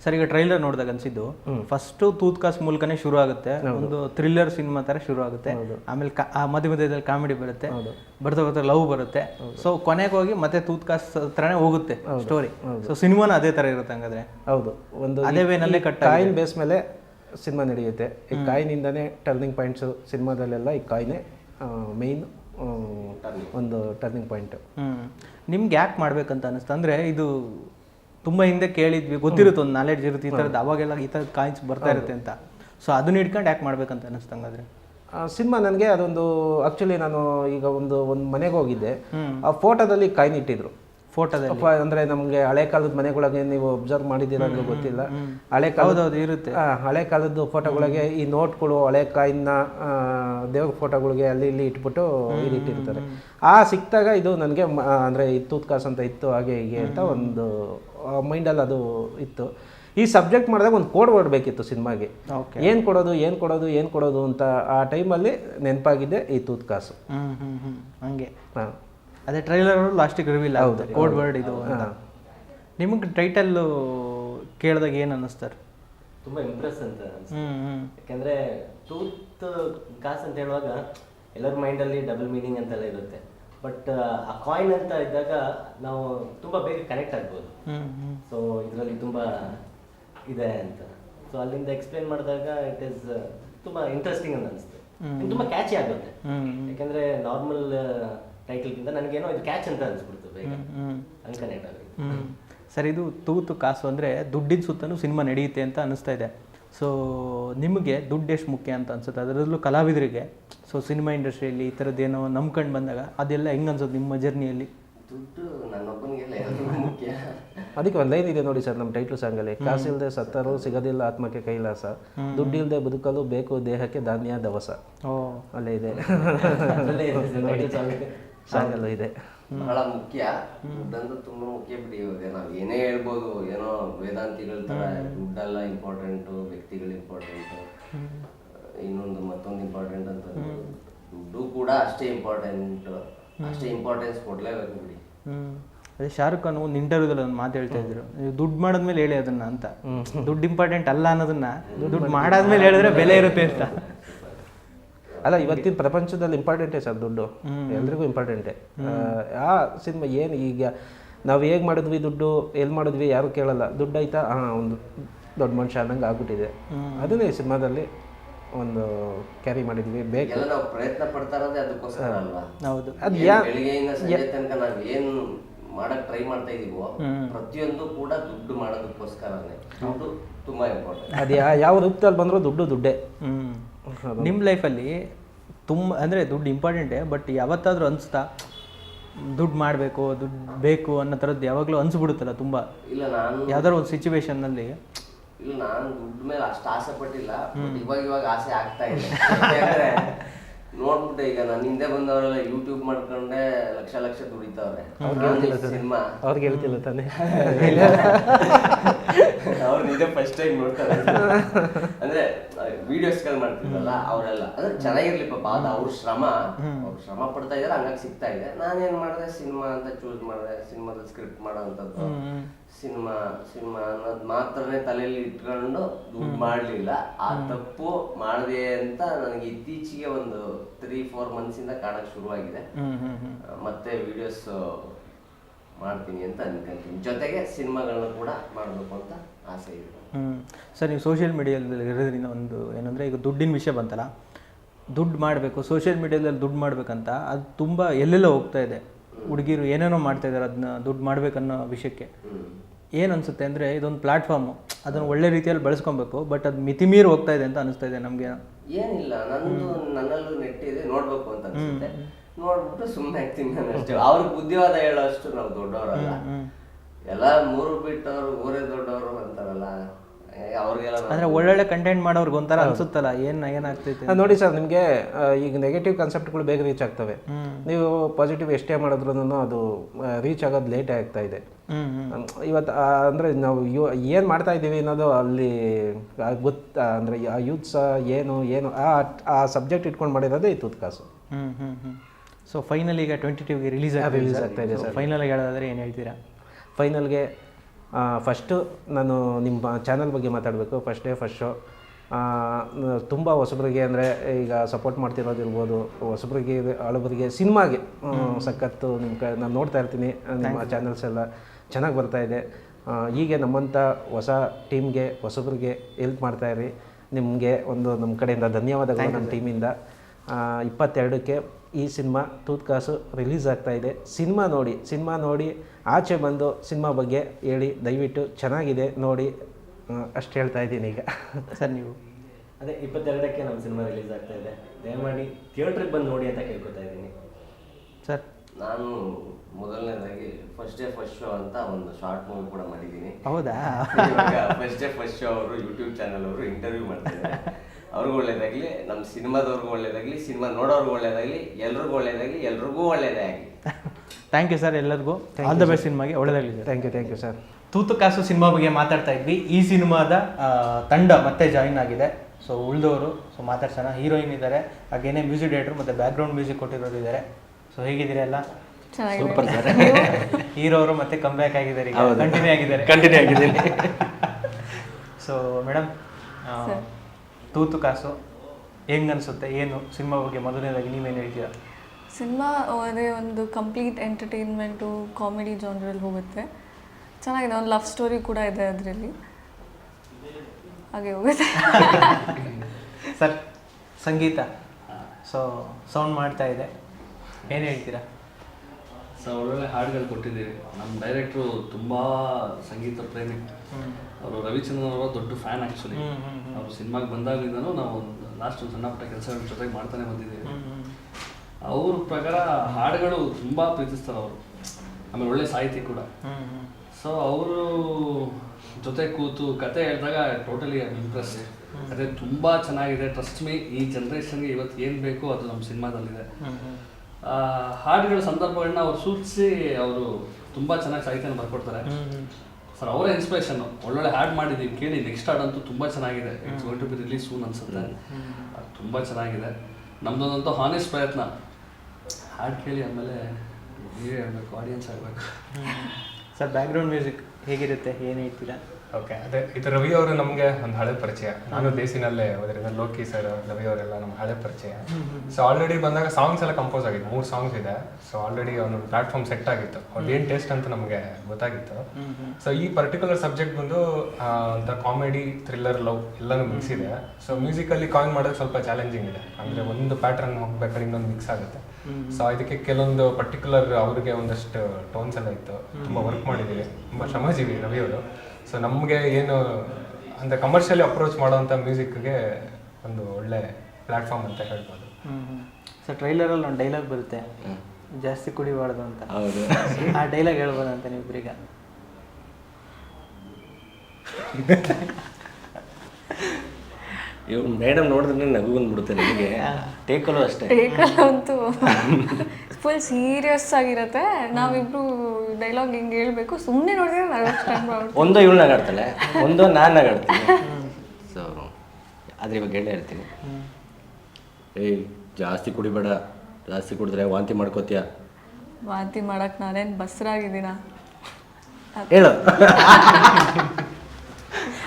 ಸರ್ ಈಗ ಟ್ರೈಲರ್ ನೋಡಿದಾಗ ಅನ್ಸಿದ್ದು ಫಸ್ಟ್ ತೂತ್ಕಾಸ್ ಮೂಲಕನೇ ಶುರು ಆಗುತ್ತೆ. ಒಂದು ಥ್ರಿಲ್ಲರ್ ಸಿನಿಮಾ ತರ ಶುರು ಆಗುತ್ತೆ. ಆಮೇಲೆ ಮಧ್ಯ ಮಧ್ಯದಲ್ಲಿ ಕಾಮಿಡಿ ಬರುತ್ತೆ. ಬರ್ತಾ ಬರ್ತಾ ಲವ್ ಬರುತ್ತೆ. ಸೊ ಕೊನೆಗೆ ಹೋಗಿ ಮತ್ತೆ ತೂತ್ಕಾಸ್ ಹತ್ರನೇ ಹೋಗುತ್ತೆ ಸ್ಟೋರಿ ಸೊ ಸಿನಿಮಾನ ಅದೇ ತರ ಇರುತ್ತೆ ಹಂಗಾದ್ರೆ. ಹೌದು. ಒಂದು ಅದೇ ವೇನಲ್ಲೇ ಕಟ್ ಕಾಯಿನ್ ಬೇಸ್ ಮೇಲೆ ಸಿನಿಮಾ ನಡೆಯುತ್ತೆ. ಈ ಕಾಯಿನಿಂದನೇ ಟರ್ನಿಂಗ್ ಪಾಯಿಂಟ್ಸ್ ಸಿನಿಮಾದಲ್ಲೆಲ್ಲ ಈ ಕಾಯಿನೇ ಮೇಯ್ನ್ ಒಂದು ಟರ್ನಿಂಗ್ ಪಾಯಿಂಟ್ ನಿಮ್ಗೆ ಯಾಕೆ ಮಾಡ್ಬೇಕಂತ ಅನಿಸ್ತು? ಅಂದ್ರೆ ಇದು ತುಂಬಾ ಹಿಂದೆ ಕೇಳಿದ್ವಿ. ಗೊತ್ತಿರುತ್ತೆ ಒಂದು ನಾಲೆಡ್ಜ್ ಇರುತ್ತೆ. ಈ ಥರದ್ದು ಅವಾಗೆಲ್ಲ ಈ ಥರದ್ದು ಕಾಯಿನ್ಸ್ ಬರ್ತಾ ಇರುತ್ತೆ ಅಂತ. ಸೊ ಅದನ್ನ ಇಟ್ಕೊಂಡು ಯಾಕೆ ಮಾಡ್ಬೇಕಂತ ಅನಿಸ್ತು ಹಂಗಾದ್ರೆ. ಸಿನಿಮಾ ನನಗೆ ಅದೊಂದು ಆ್ಯಕ್ಚುಲಿ ನಾನು ಈಗ ಒಂದು ಒಂದು ಮನೆಗೆ ಹೋಗಿದ್ದೆ. ಆ ಫೋಟೋದಲ್ಲಿ ಕಾಯಿನ್ ಇಟ್ಟಿದ್ರು. ಫೋಟೋದಲ್ಲಿ. ಅಂದ್ರೆ ನಮಗೆ ಹಳೆ ಕಾಲದ ಮನೆಗಳಿಗೆ ನೀವು ಅಬ್ಸರ್ವ್ ಮಾಡಿದ್ದೀರಾ ಅಂತ ಗೊತ್ತಿಲ್ಲ. ಹಳೆ ಕಾಲದ ಹೌದೌದು ಇರುತ್ತೆ. ಹಳೆ ಕಾಲದ ಫೋಟೋಗಳಿಗೆ ಈ ನೋಟ್ಗಳು ಹಳೆ ಕಾಯಿನ ದೇವ್ರ ಫೋಟೋಗಳಿಗೆ ಅಲ್ಲಿ ಇಲ್ಲಿ ಇಟ್ಬಿಟ್ಟು ಇಟ್ಟಿರ್ತಾರೆ. ಆ ಸಿಕ್ತಾಗ ಇದು ನನಗೆ ಅಂದರೆ ಈ ತೂತ್ ಕಾಸು ಅಂತ ಇತ್ತು ಹಾಗೆ ಹೀಗೆ ಅಂತ ಒಂದು ಮೈಂಡಲ್ಲಿ ಅದು ಇತ್ತು. ಈ ಸಬ್ಜೆಕ್ಟ್ ಮಾಡಿದಾಗ ಒಂದು ಕೋಡ್ ವರ್ಡ್ ಬೇಕಿತ್ತು ಸಿನಿಮಾಗೆ. ಏನು ಕೊಡೋದು ಏನು ಕೊಡೋದು ಏನು ಕೊಡೋದು ಅಂತ ಆ ಟೈಮಲ್ಲಿ ನೆನಪಾಗಿದ್ದೆ ಈ ತೂತ್ ಕಾಸು ಹಂಗೆ. ಹಾಂ. ಅದೇ ಟ್ರೈಲರ್ ಲಾಸ್ಟಿಗೆ ರಿವೀಲ್ ಆಗುತ್ತೆ. ಕೋಡ್ ವರ್ಡ್ ಇದು ಅಂತ. ನಿಮಗೆ ಟೈಟಲ್ ಕೇಳಿದಾಗ ಏನು ಅನ್ನಿಸ್ತಾರೆ? ತುಂಬ ಇಂಪ್ರೆಸ್ ಅಂತ ಯಾಕೆಂದರೆ ಟೂತ್ ಕಾಸ್ ಅಂತ ಹೇಳುವಾಗ ಎಲ್ಲರ ಮೈಂಡಲ್ಲಿ ಡಬಲ್ ಮೀನಿಂಗ್ ಅಂತೆಲ್ಲ ಇರುತ್ತೆ. ಬಟ್ ಆ ಕಾಯಿನ್ ಅಂತ ಇದ್ದಾಗ ನಾವು ತುಂಬ ಬೇಗ ಕನೆಕ್ಟ್ ಆಗ್ಬೋದು. ಸೊ ಇದರಲ್ಲಿ ತುಂಬ ಇದೆ ಅಂತ. ಸೊ ಅಲ್ಲಿಂದ ಎಕ್ಸ್ಪ್ಲೇನ್ ಮಾಡಿದಾಗ ಇಟ್ ಈಸ್ ತುಂಬ ಇಂಟ್ರೆಸ್ಟಿಂಗ್ ಅಂತ ಅನಿಸುತ್ತೆ ತುಂಬ ಕ್ಯಾಚಿ ಆಗುತ್ತೆ. ಹ್ಮ್ ಯಾಕಂದ್ರೆ ನಾರ್ಮಲ್ ಟೈಟಲ್ಗಿಂತ ನನಗೇನೋ ಇದು ಕ್ಯಾಚ್ ಅಂತ ಅನ್ಸ್ಬಿಡ್ತು ಬೇಗ ಹ್ಮ್ ಹಂಗೆ ಕನೆಕ್ಟ್ ಆಗುತ್ತೆ ಸರ್ ಇದು ತೂತು ಕಾಸು ಅಂದರೆ ದುಡ್ಡಿನ ಸುತ್ತಲೂ ಸಿನಿಮಾ ನಡೆಯುತ್ತೆ ಅಂತ ಅನಿಸ್ತಾ ಇದೆ. ಸೊ ನಿಮಗೆ ದುಡ್ಡು ಎಷ್ಟು ಮುಖ್ಯ ಅಂತ ಅನ್ಸುತ್ತೆ? ಅದರಲ್ಲೂ ಕಲಾವಿದರಿಗೆ. ಸೊ ಸಿನಿಮಾ ಇಂಡಸ್ಟ್ರಿಯಲ್ಲಿ ಈ ಥರದ್ದೇನೋ ಏನೋ ನಂಬ್ಕೊಂಡು ಬಂದಾಗ ಅದೆಲ್ಲ ಹೆಂಗೆ ಅನ್ಸೋದು ನಿಮ್ಮ ಜರ್ನಿಯಲ್ಲಿ? ದುಡ್ಡು ನನ್ನೊಬ್ಬನಿಗೆಲ್ಲ ಮುಖ್ಯ? ಅದಕ್ಕೆ ಒಂದು ಲೈನ್ ಇದೆ ನೋಡಿ ಸರ್ ನಮ್ಮ ಟೈಟ್ಲ್ ಸಾಂಗಲ್ಲಿ ಕಾಸಿಲ್ಲದೆ ಸತ್ತರು ಸಿಗದಿಲ್ಲ ಆತ್ಮಕ್ಕೆ ಕೈಲಾಸ. ದುಡ್ಡಿಲ್ಲದೆ ಬದುಕಲು ಬೇಕು ದೇಹಕ್ಕೆ ಧಾನ್ಯ ದವಸ. ಓ. ಅಲ್ಲೇ ಇದೆ. ಸಾಂಗಲ್ಲೂ ಇದೆ. ಬಹಳ ಮುಖ್ಯ. ದುಡ್ಡಂತೂ ತುಂಬಾ ಮುಖ್ಯ ಬಿಡಿ ಇವಾಗ. ನಾವ್ ಏನೇ ಹೇಳ್ಬೋದು ಏನೋ ವೇದಾಂತಿಗಳ ತರ ದುಡ್ಡೆಲ್ಲ ಇಂಪಾರ್ಟೆಂಟು ವ್ಯಕ್ತಿಗಳು ಇಂಪಾರ್ಟೆಂಟ್ ಇನ್ನೊಂದು ಮತ್ತೊಂದು ಇಂಪಾರ್ಟೆಂಟ್ ಅಂತ ದುಡ್ಡು ಕೂಡ ಅಷ್ಟೇ ಇಂಪಾರ್ಟೆಂಟ್ ಅಷ್ಟೇ ಇಂಪಾರ್ಟೆನ್ಸ್ ಕೊಡ್ಲೇಬೇಕು ಬಿಡಿ. ಅದೇ ಶಾರುಖ್ ಖಾನ್ ಒಂದು ಇಂಟರ್ವ್ಯೂದಲ್ಲಿ ಒಂದು ಮಾತು ಹೇಳ್ತಾ ಇದ್ರು. ನೀವು ದುಡ್ಡು ಮಾಡಿದ್ಮೇಲೆ ಹೇಳಿ ಅದನ್ನ ಅಂತ. ದುಡ್ಡು ಇಂಪಾರ್ಟೆಂಟ್ ಅಲ್ಲ ಅನ್ನೋದನ್ನ ದುಡ್ಡು ಮಾಡಾದ್ಮೇಲೆ ಹೇಳಿದ್ರೆ ಬೆಲೆ ಇರುತ್ತೆ ಅಂತ. ಅಲ್ಲ ಇವತ್ತಿನ ಪ್ರಪಂಚದಲ್ಲಿ ಇಂಪಾರ್ಟೆಂಟೇ ಸರ್ ದುಡ್ಡು? ಎಲ್ರಿಗೂ ಇಂಪಾರ್ಟೆಂಟೇ ಆ ಸಿನಿಮಾ ಏನು ಈಗ ನಾವು ಹೇಗೆ ಮಾಡಿದ್ವಿ ದುಡ್ಡು ಎಲ್ಲಿ ಮಾಡಿದ್ವಿ ಯಾರು ಕೇಳಲ್ಲ. ದುಡ್ಡು ಆಯ್ತಾ? ಹಾಂ ಒಂದು ದೊಡ್ಡ ಮನುಷ್ಯ ಅನ್ನಂಗೆ ಆಗ್ಬಿಟ್ಟಿದೆ. ಅದನ್ನೇ ಈ ಸಿನಿಮಾದಲ್ಲಿ ಒಂದು ಕ್ಯಾರಿ ಮಾಡಿದ್ವಿ. ಬೇಕು. ಪ್ರಯತ್ನ ಪಡ್ತಾ ಇರೋದೇ ಅದಕ್ಕೋಸ್ಕರ ಅಲ್ವಾ? ಹೌದು. ಅದು ತನಕ ನಾವು ಏನು ಮಾಡಕ್ ಟ್ರೈ ಮಾಡ್ತಾ ಇದೀವೋ ಪ್ರತಿಯೊಂದು ಕೂಡ ದುಡ್ಡು ಮಾಡೋದಕ್ಕೋಸ್ಕರನೇ. ದುಡ್ಡು ತುಂಬಾ ಇಂಪಾರ್ಟೆಂಟ್ ಅದು ಯಾವ ರೂಪದಲ್ಲಿ ಬಂದರೂ ದುಡ್ಡು ದುಡ್ಡೇ. ಹ್ಞೂ ನಿಮ್ಮ ಲೈಫಲ್ಲಿ ತುಂಬ ಅಂದರೆ ದುಡ್ಡು ಇಂಪಾರ್ಟೆಂಟೇ ಬಟ್ ಯಾವತ್ತಾದರೂ ಅನಿಸ್ತಾ ದುಡ್ಡು ಮಾಡಬೇಕು ದುಡ್ಡು ಬೇಕು ಅನ್ನೋ ಥರದ್ದು ಯಾವಾಗಲೂ ಅನಿಸ್ಬಿಡುತ್ತಲ್ಲ ತುಂಬ? ಇಲ್ಲ ನಾನು ಯಾವ್ದಾದ್ರು ಒಂದು ಸಿಚುವೇಶನ್ನಲ್ಲಿ ಇಲ್ಲ ನಾನು ದುಡ್ಡು ಮೇಲೆ ಅಷ್ಟು ಆಸೆ ಪಟ್ಟಿಲ್ಲ ಬಟ್ ಇವಾಗ ಇವಾಗ ಆಸೆ ಆಗ್ತಾ ಇದೆ. ಯಾಕಂದ್ರೆ ನೋಡ್ಬಿಟ್ಟೆ ಈಗ ನನ್ನ ಹಿಂದೆ ಬಂದವರೆಲ್ಲ ಯೂಟ್ಯೂಬ್ ಮಾಡ್ಕೊಂಡೆ ಲಕ್ಷ ಲಕ್ಷ ದುಡಿತಾವ್ರೆ. ಸಿನಿಮಾ. ಅವ್ರಿಗೆ ಹೇಳ್ತಿಲ್ಲ ತಾನೇ. ಅವ್ರು ನಿಜ ಫಸ್ಟ್ ಟೈಮ್ ನೋಡ್ತಾರೆ. ಅಂದ್ರೆ ವಿಡಿಯೋಸ್ ಕಾಲ್ ಮಾಡ್ತಿದ್ರಲ್ಲ ಅವರೆಲ್ಲ. ಅಂದ್ರೆ ಚೆನ್ನಾಗಿರ್ಲಿ ಪಾಪ ಅದು ಅವ್ರ ಶ್ರಮ. ಅವ್ರು ಶ್ರಮ ಪಡ್ತಾ ಇದಾರೆ ಹಂಗಾಗಿ ಸಿಗ್ತಾ ಇದೆ. ನಾನೇನ್ ಮಾಡಿದೆ ಸಿನಿಮಾ ಅಂತ ಚೂಸ್ ಮಾಡಿದೆ ಸಿನಿಮಾದ ಸ್ಕ್ರಿಪ್ಟ್ ಮಾಡೋ ಅಂಥದ್ದು ಸಿನಿಮಾ ಸಿನಿಮಾ ಅನ್ನೋದು ಮಾತ್ರನೇ ತಲೆಯಲ್ಲಿ ಇಟ್ಕೊಂಡು ದುಡ್ಡು ಮಾಡಲಿಲ್ಲ. ಆ ತಪ್ಪು ಮಾಡಿದೆ ಅಂತ ನನಗೆ ಇತ್ತೀಚೆಗೆ ಒಂದು ತ್ರೀ ಫೋರ್ ಮಂತ್ಸ್ ಇಂದ ಕಾಣಕ್ ಶುರುವಾಗಿದೆ. ಮತ್ತೆ ವಿಡಿಯೋಸ್ ಮಾಡ್ತೀನಿ ಅಂತ ಅನ್ಕೊಂತೀನಿ. ಜೊತೆಗೆ ಸಿನಿಮಾಗಳನ್ನ ಕೂಡ ಮಾಡಬೇಕು ಅಂತ ಆಸೆ ಇದೆ ಹ್ಞೂ ಸರ್ ನೀವು ಸೋಷಿಯಲ್ ಮೀಡಿಯಾದಲ್ಲಿ ಇರೋದ್ರಿಂದ ಒಂದು ಏನಂದರೆ ಈಗ ದುಡ್ಡಿನ ವಿಷಯ ಬಂತಲ್ಲ ದುಡ್ಡು ಮಾಡಬೇಕು ಸೋಷಿಯಲ್ ಮೀಡಿಯಾದಲ್ಲಿ ದುಡ್ಡು ಮಾಡಬೇಕಂತ ಅದು ತುಂಬ ಎಲ್ಲೆಲ್ಲೋ ಹೋಗ್ತಾ ಇದೆ. ಹುಡುಗಿರು ಏನೇನೋ ಮಾಡ್ತಾ ಇದ್ದಾರೆ ಅದನ್ನ ದುಡ್ಡು ಮಾಡಬೇಕನ್ನೋ ವಿಷಯಕ್ಕೆ. ಏನು ಅನಿಸುತ್ತೆ ಅಂದರೆ ಇದೊಂದು ಪ್ಲಾಟ್ಫಾರ್ಮು ಅದನ್ನು ಒಳ್ಳೆ ರೀತಿಯಲ್ಲಿ ಬಳಸ್ಕೊಬೇಕು ಬಟ್ ಅದು ಮಿತಿಮೀರಿ ಹೋಗ್ತಾ ಇದೆ ಅಂತ ಅನಿಸ್ತಾ ಇದೆ ನಮಗೆ. ಏನಿಲ್ಲ ನಂದು ನನ್ನಲ್ಲೂ ನೆಟ್ಟಿದೆ ನೋಡಬೇಕು ಅಂತ ಅನ್ಸುತ್ತೆ. ನೋಡ್ಬಿಟ್ಟು ಸುಮ್ಮನೆ ಆಗ್ತೀನಿ ನಾನು ಅಷ್ಟೇ. ಅವ್ರಿಗೆ ಬುದ್ಧಿವಾದ ಹೇಳೋಷ್ಟು ನಾವು ದೊಡ್ಡವರಲ್ಲ. ಎಲ್ಲ ಮೂರು ಬಿಟ್ಟವರು ಊರೇ ದೊಡ್ಡವರು ಅಂತಾರಲ್ಲ. ಅಂದ್ರೆ ಅವ್ರಿಗೆಲ್ಲ ನಾವು- ಅಂದರೆ ಒಳ್ಳೊಳ್ಳೆ ಕಂಟೆಂಟ್ ಮಾಡೋರ್ಗೆ ಒಂಥರ ಅನ್ಸುತ್ತಲ್ಲ ಏನು ಏನಾಗ್ತೈತೆ ನೋಡಿ ಸರ್ ನಿಮಗೆ ಈಗ ನೆಗೆಟಿವ್ ಕಾನ್ಸೆಪ್ಟ್ಗಳು ಬೇಗ ರೀಚ್ ಆಗ್ತವೆ. ನೀವು ಪಾಸಿಟಿವ್ ಎಷ್ಟೇ ಮಾಡಿದ್ರು ಅದು ರೀಚ್ ಆಗೋದು ಲೇಟ್ ಆಗ್ತಾ ಇದೆ. ಇವತ್ತು ಅಂದರೆ ನಾವು ಯು ಏನು ಮಾಡ್ತಾ ಇದ್ದೀವಿ ಅನ್ನೋದು ಅಲ್ಲಿ ಗೊತ್ತ ಅಂದರೆ ಆ ಯೂತ್ಸ ಏನು ಏನು ಆ ಆ ಸಬ್ಜೆಕ್ಟ್ ಇಟ್ಕೊಂಡು ಮಾಡಿರೋದೇ ಈ ಕಾಸು. ಹ್ಞೂ ಹ್ಞೂ ಹ್ಞೂ ಸೊ ಫೈನಲ್ ಈಗ ಟ್ವೆಂಟಿ ಟೂಗೆ ರಿಲೀಸ್ ರಿಲೀಸ್ ಆಗ್ತಾ ಇದೆ ಸರ್. ಫೈನಲ್ ಹೇಳೋದಾದ್ರೆ ಏನು ಹೇಳ್ತೀರಾ? ಫೈನಲ್ಗೆ ಫಸ್ಟು ನಾನು ನಿಮ್ಮ ಚಾನಲ್ ಬಗ್ಗೆ ಮಾತಾಡಬೇಕು. ಫಸ್ಟ್ ಡೇ ಫಸ್ಟ್ ಶೋ ತುಂಬ ಹೊಸಬ್ರಿಗೆ ಅಂದರೆ ಈಗ ಸಪೋರ್ಟ್ ಮಾಡ್ತಿರೋದಿರ್ಬೋದು ಹೊಸಬ್ರಿಗೆ ಹಳಬರಿಗೆ ಸಿನಿಮಾಗೆ ಸಖತ್ತು ನಿಮ್ಮ ಕ ನಾನು ನೋಡ್ತಾ ಇರ್ತೀನಿ. ನಿಮ್ಮ ಚಾನಲ್ಸ್ ಎಲ್ಲ ಚೆನ್ನಾಗಿ ಬರ್ತಾ ಇದೆ. ಹೀಗೆ ನಮ್ಮಂಥ ಹೊಸ ಟೀಮ್ಗೆ ಹೊಸಬ್ರಿಗೆ ಹೆಲ್ಪ್ ಮಾಡ್ತಾಯಿರಿ ನಿಮಗೆ ಒಂದು ನಮ್ಮ ಕಡೆಯಿಂದ ಧನ್ಯವಾದಗಳು ನಮ್ಮ ಟೀಮಿಂದ ಇಪ್ಪತ್ತೆರಡಕ್ಕೆ ಈ ಸಿನಿಮಾ ತೂತ್ಕಾಸು ರಿಲೀಸ್ ಆಗ್ತಾ ಇದೆ. ಸಿನಿಮಾ ನೋಡಿ ಸಿನಿಮಾ ನೋಡಿ ಆಚೆ ಬಂದು ಸಿನಿಮಾ ಬಗ್ಗೆ ಹೇಳಿ ದಯವಿಟ್ಟು ಚೆನ್ನಾಗಿದೆ ನೋಡಿ ಅಷ್ಟು ಹೇಳ್ತಾ ಇದ್ದೀನಿ ಈಗ. ಸರ್ ನೀವು? ಅದೇ ಇಪ್ಪತ್ತೆರಡಕ್ಕೆ ನಮ್ಮ ಸಿನಿಮಾ ರಿಲೀಸ್ ಆಗ್ತಾ ಇದೆ. ದಯಮಾಡಿ ಥಿಯೇಟ್ರಿಗೆ ಬಂದು ನೋಡಿ ಅಂತ ಕೇಳ್ಕೊತಾ ಇದ್ದೀನಿ. ಸರ್? ನಾನು ಮೊದಲನೇದಾಗಿ ಫಸ್ಟ್ ಡೇ ಫಸ್ಟ್ ಶೋ ಅಂತ ಒಂದು ಶಾರ್ಟ್ ಮೂವಿ ಕೂಡ ಮಾಡಿದ್ದೀನಿ. ಹೌದಾ? ಫಸ್ಟ್ ಡೇ ಫಸ್ಟ್ ಶೋ ಅವರು ಯೂಟ್ಯೂಬ್ ಚಾನಲ್ ಅವರು ಇಂಟರ್ವ್ಯೂ ಮಾಡ್ತಿದ್ದಾರೆ. ಅವ್ರಿಗೂ ಒಳ್ಳೇದಾಗಲಿ ನಮ್ಮ ಸಿನಿಮಾದವ್ರಿಗೂ ಒಳ್ಳೇದಾಗಲಿ ಸಿನಿಮಾ ನೋಡೋರ್ಗು ಒಳ್ಳೇದಾಗಲಿ ಎಲ್ರಿಗೂ ಒಳ್ಳೇದಾಗ್ಲಿ ಎಲ್ರಿಗೂ ಒಳ್ಳೇದೇ ಆಗಲಿ. ಥ್ಯಾಂಕ್ ಯು ಸರ್ ಎಲ್ಲರಿಗೂ. ಆಲ್ ದ ಬೆಸ್ಟ್ ಸಿನಿಮಾಗೆ. ಒಳ್ಳೆದಾಗಲಿ sir thank you thank you sir Thootu Kaasu cinema ಬಗ್ಗೆ ಮಾತಾಡ್ತಾ ಇದ್ವಿ. ಈ ಸಿನಿಮಾದ ತಂಡ ಮತ್ತೆ ಜಾಯಿನ್ ಆಗಿದೆ. ಸೊ ಉಳಿದವರು ಸೊ ಮಾತಾಡ್ಸೋಣ. ಹೀರೋಯಿನ್ ಇದ್ದಾರೆ. ಹಾಗೇನೆ ಮ್ಯೂಸಿಕ್ ಡೈರೆಕ್ಟರ್ ಮತ್ತೆ ಬ್ಯಾಕ್ಗ್ರೌಂಡ್ ಮ್ಯೂಸಿಕ್ ಕೊಟ್ಟಿರೋರು ಇದ್ದಾರೆ. ಸೊ ಹೇಗಿದ್ದೀರಾ ಎಲ್ಲ? ಸೂಪರ್ ಸರ್ ಹೀರೋ ಅವರು ಮತ್ತೆ ಕಮ್ ಬ್ಯಾಕ್ ಆಗಿದ್ದಾರೆ ಕಂಟಿನ್ಯೂ ಆಗಿದ್ದಾರೆ. ಕಂಟಿನ್ಯೂ ಆಗಿದ್ದೀನಿ. ಸೊ ಮೇಡಮ್ ತೂತು ಕಾಸು ಹೆಂಗ್ ಅನ್ಸುತ್ತೆ ಏನು? ಸಿನಿಮಾ ಬಗ್ಗೆ ಮೊದಲನೇದಾಗಿ ನೀವೇನು ಹೇಳ್ತೀರಾ? ಸಿನಿಮಾ ಅದೇ ಒಂದು ಕಂಪ್ಲೀಟ್ ಎಂಟರ್ಟೈನ್ಮೆಂಟು ಕಾಮಿಡಿ ಜಾನ್ರಲ್ಲಿ ಹೋಗುತ್ತೆ. ಚೆನ್ನಾಗಿದೆ ಒಂದು ಲವ್ ಸ್ಟೋರಿ ಕೂಡ ಇದೆ ಅದರಲ್ಲಿ. ಹಾಗೆ ಹೋಗುತ್ತೆ. ಸರ್ ಸಂಗೀತ. ಸೊ ಸೌಂಡ್ ಮಾಡ್ತಾ ಇದೆ. ಏನು ಹೇಳ್ತೀರಾ? ಸೊ ಒಳ್ಳೊಳ್ಳೆ ಹಾಡುಗಳು ಕೊಟ್ಟಿದ್ದೀವಿ ನಮ್ಮ ಡೈರೆಕ್ಟ್ರು ತುಂಬ ಸಂಗೀತ ಪ್ರೇಮಿ. ಅವರು ರವಿಚಂದ್ರನ್ ಅವರ ದೊಡ್ಡ ಫ್ಯಾನ್ ಆ್ಯಕ್ಚುಲಿ ಅವರು ಸಿನಿಮಾಗೆ ಬಂದಾಗಲಿಂದನೂ ನಾವು ಲಾಸ್ಟ್ ಒಂದು ಸಣ್ಣ ಪುಟ್ಟ ಕೆಲಸಗಳ ಜೊತೆಗೆ ಮಾಡ್ತಾನೆ ಬಂದಿದ್ದೀವಿ. ಅವ್ರ ಪ್ರಕಾರ ಹಾಡುಗಳು ತುಂಬ ಪ್ರೀತಿಸ್ತಾರೆ ಅವರು. ಆಮೇಲೆ ಒಳ್ಳೆ ಸಾಹಿತಿ ಕೂಡ. ಸೊ ಅವರು ಜೊತೆ ಕೂತು ಕತೆ ಹೇಳಿದಾಗ ಟೋಟಲಿ ಇಂಪ್ರೆಸ್ ಅದೇ ತುಂಬ ಚೆನ್ನಾಗಿದೆ. ಟ್ರಸ್ಟ್ ಮೀ ಈ ಜನ್ರೇಷನ್ಗೆ ಇವತ್ತು ಏನು ಬೇಕೋ ಅದು ನಮ್ಮ ಸಿನಿಮಾದಲ್ಲಿದೆ. ಹಾಡುಗಳ ಸಂದರ್ಭಗಳನ್ನ ಅವ್ರು ಸೂಚಿಸಿ ಅವರು ತುಂಬ ಚೆನ್ನಾಗಿ ಸಾಹಿತ್ಯನ ಬರ್ಕೊಡ್ತಾರೆ. ಸರ್ ಅವರ ಇನ್ಸ್ಪಿರೇಷನ್ ಒಳ್ಳೊಳ್ಳೆ ಹ್ಯಾಡ್ ಮಾಡಿದ್ದೀನಿ ಕೇಳಿ ನೆಕ್ಸ್ಟ್ ಅಂತೂ ತುಂಬ ಚೆನ್ನಾಗಿದೆ. It's going to be release soon ಅನ್ಸುತ್ತೆ. ಅದು ತುಂಬ ಚೆನ್ನಾಗಿದೆ. ನಮ್ದೊಂದಂತೂ ಹಾನೆಸ್ಟ್ ಪ್ರಯತ್ನ. ಹಾಡ್ ಕೇಳಿ ಆಮೇಲೆ ನೀವೇ ಹೇಳಬೇಕು ಆಡಿಯನ್ಸ್ ಆಗಬೇಕು. ಸರ್ ಬ್ಯಾಕ್ಗ್ರೌಂಡ್ ಮ್ಯೂಸಿಕ್ ಹೇಗಿರುತ್ತೆ? ಏನೇ ಹೇಳ್ತೀರಾ? ಓಕೆ ಅದೇ ಇದು ರವಿ ಅವರು ನಮಗೆ ಒಂದು ಹಳೆ ಪರಿಚಯ. ನಾನು ದೇಸಿನಲ್ಲೇ ಹೋದ್ರಿಂದ ಲೋಕಿ ಸರ್ ರವಿ ಅವರೆಲ್ಲ ನಮ್ಮ ಹಳೆ ಪರಿಚಯ. ಸೊ ಆಲ್ರೆಡಿ ಬಂದಾಗ ಸಾಂಗ್ಸ್ ಎಲ್ಲ ಕಂಪೋಸ್ ಆಗಿತ್ತು ಮೂರು ಸಾಂಗ್ಸ್ ಇದೆ. ಸೊ ಆಲ್ರೆಡಿ ಒಂದು ಪ್ಲಾಟ್ಫಾರ್ಮ್ ಸೆಟ್ ಆಗಿತ್ತು. ಅವ್ರದ್ದು ಏನು ಟೇಸ್ಟ್ ಅಂತ ನಮಗೆ ಗೊತ್ತಾಗಿತ್ತು. ಸೊ ಈ ಪರ್ಟಿಕ್ಯುಲರ್ ಸಬ್ಜೆಕ್ಟ್ ಬಂದು ಅಂತ ಕಾಮಿಡಿ ಥ್ರಿಲ್ಲರ್ ಲವ್ ಎಲ್ಲನೂ ಮಿಕ್ಸ್ ಇದೆ. ಸೊ ಮ್ಯೂಸಿಕಲ್ಲಿ ಕಾಯಿನ್ ಮಾಡೋದು ಸ್ವಲ್ಪ ಚಾಲೆಂಜಿಂಗ್ ಇದೆ. ಅಂದರೆ ಒಂದು ಪ್ಯಾಟರ್ನ್ ಹೋಗ್ಬೇಕಾದ್ರೆ ಇನ್ನೊಂದು ಮಿಕ್ಸ್ ಆಗುತ್ತೆ. ಸೊ ಇದಕ್ಕೆ ಕೆಲವೊಂದು ಪರ್ಟಿಕ್ಯುಲರ್ ಅವ್ರಿಗೆ ಒಂದಷ್ಟು ಟೋನ್ಸ್ ಎಲ್ಲ ಇತ್ತು. ತುಂಬ ವರ್ಕ್ ಮಾಡಿದ್ದೀವಿ. ತುಂಬ ಶ್ರಮಜೀವಿ ರವಿ ಅವರು. ಸೊ ನಮಗೆ ಏನು ಅಂದರೆ ಕಮರ್ಷಿಯಲಿ ಅಪ್ರೋಚ್ ಮಾಡೋವಂಥ ಮ್ಯೂಸಿಕ್ಗೆ ಒಂದು ಒಳ್ಳೆ ಪ್ಲಾಟ್ಫಾರ್ಮ್ ಅಂತ ಹೇಳ್ಬೋದು. ಸರ್ ಟ್ರೈಲರಲ್ಲಿ ಒಂದು ಡೈಲಾಗ್ ಬರುತ್ತೆ. ಜಾಸ್ತಿ ಕುಡಿಬಾರ್ದು ಅಂತ. ಹೌದು. ಆ ಡೈಲಾಗ್ ಹೇಳ್ಬೋದು ಅಂತ ನೀವು ಇವ್ ಮೇಡಮ್ ನೋಡಿದ್ರೆ ನಗು ಬಂದ್ಬಿಡುತ್ತೆ ನನಗೆ ಟೇಕಲ್ಲೂ ಅಷ್ಟೇ. ಟೇಕಲ್ಲ ಅಂತೂ. ಫುಲ್ ಸೀರಿಯಸ್ ಆಗಿರತ್ತೆ. ನಾವಿಬ್ರು ಡೈಲಾಗ್ ಹಿಂಗೆ ಹೇಳ್ಬೇಕು. ಸುಮ್ಮನೆ ನೋಡಿದ್ರೆ ನಾವು ಮಾಡ್ಬಿಡ್ತೀವಿ. ಒಂದೋ ಇವಳು ನಗಾಡ್ತಾಳೆ ಒಂದೋ ನಾನು ನಗಾಡ್ತೀನಿ. ಸೊ ಅದ್ರ ಇವಾಗ ಹೇಳೇ ಇರ್ತೀನಿ. ಏಯ್ ಜಾಸ್ತಿ ಕುಡಿಬೇಡ. ಜಾಸ್ತಿ ಕುಡಿದ್ರೆ ವಾಂತಿ ಮಾಡ್ಕೋತೀಯ? ವಾಂತಿ ಮಾಡಕ್ ನಾನೇನು ಬಸ್ರಾಗಿದ್ದೀನ? ಹೇಳು.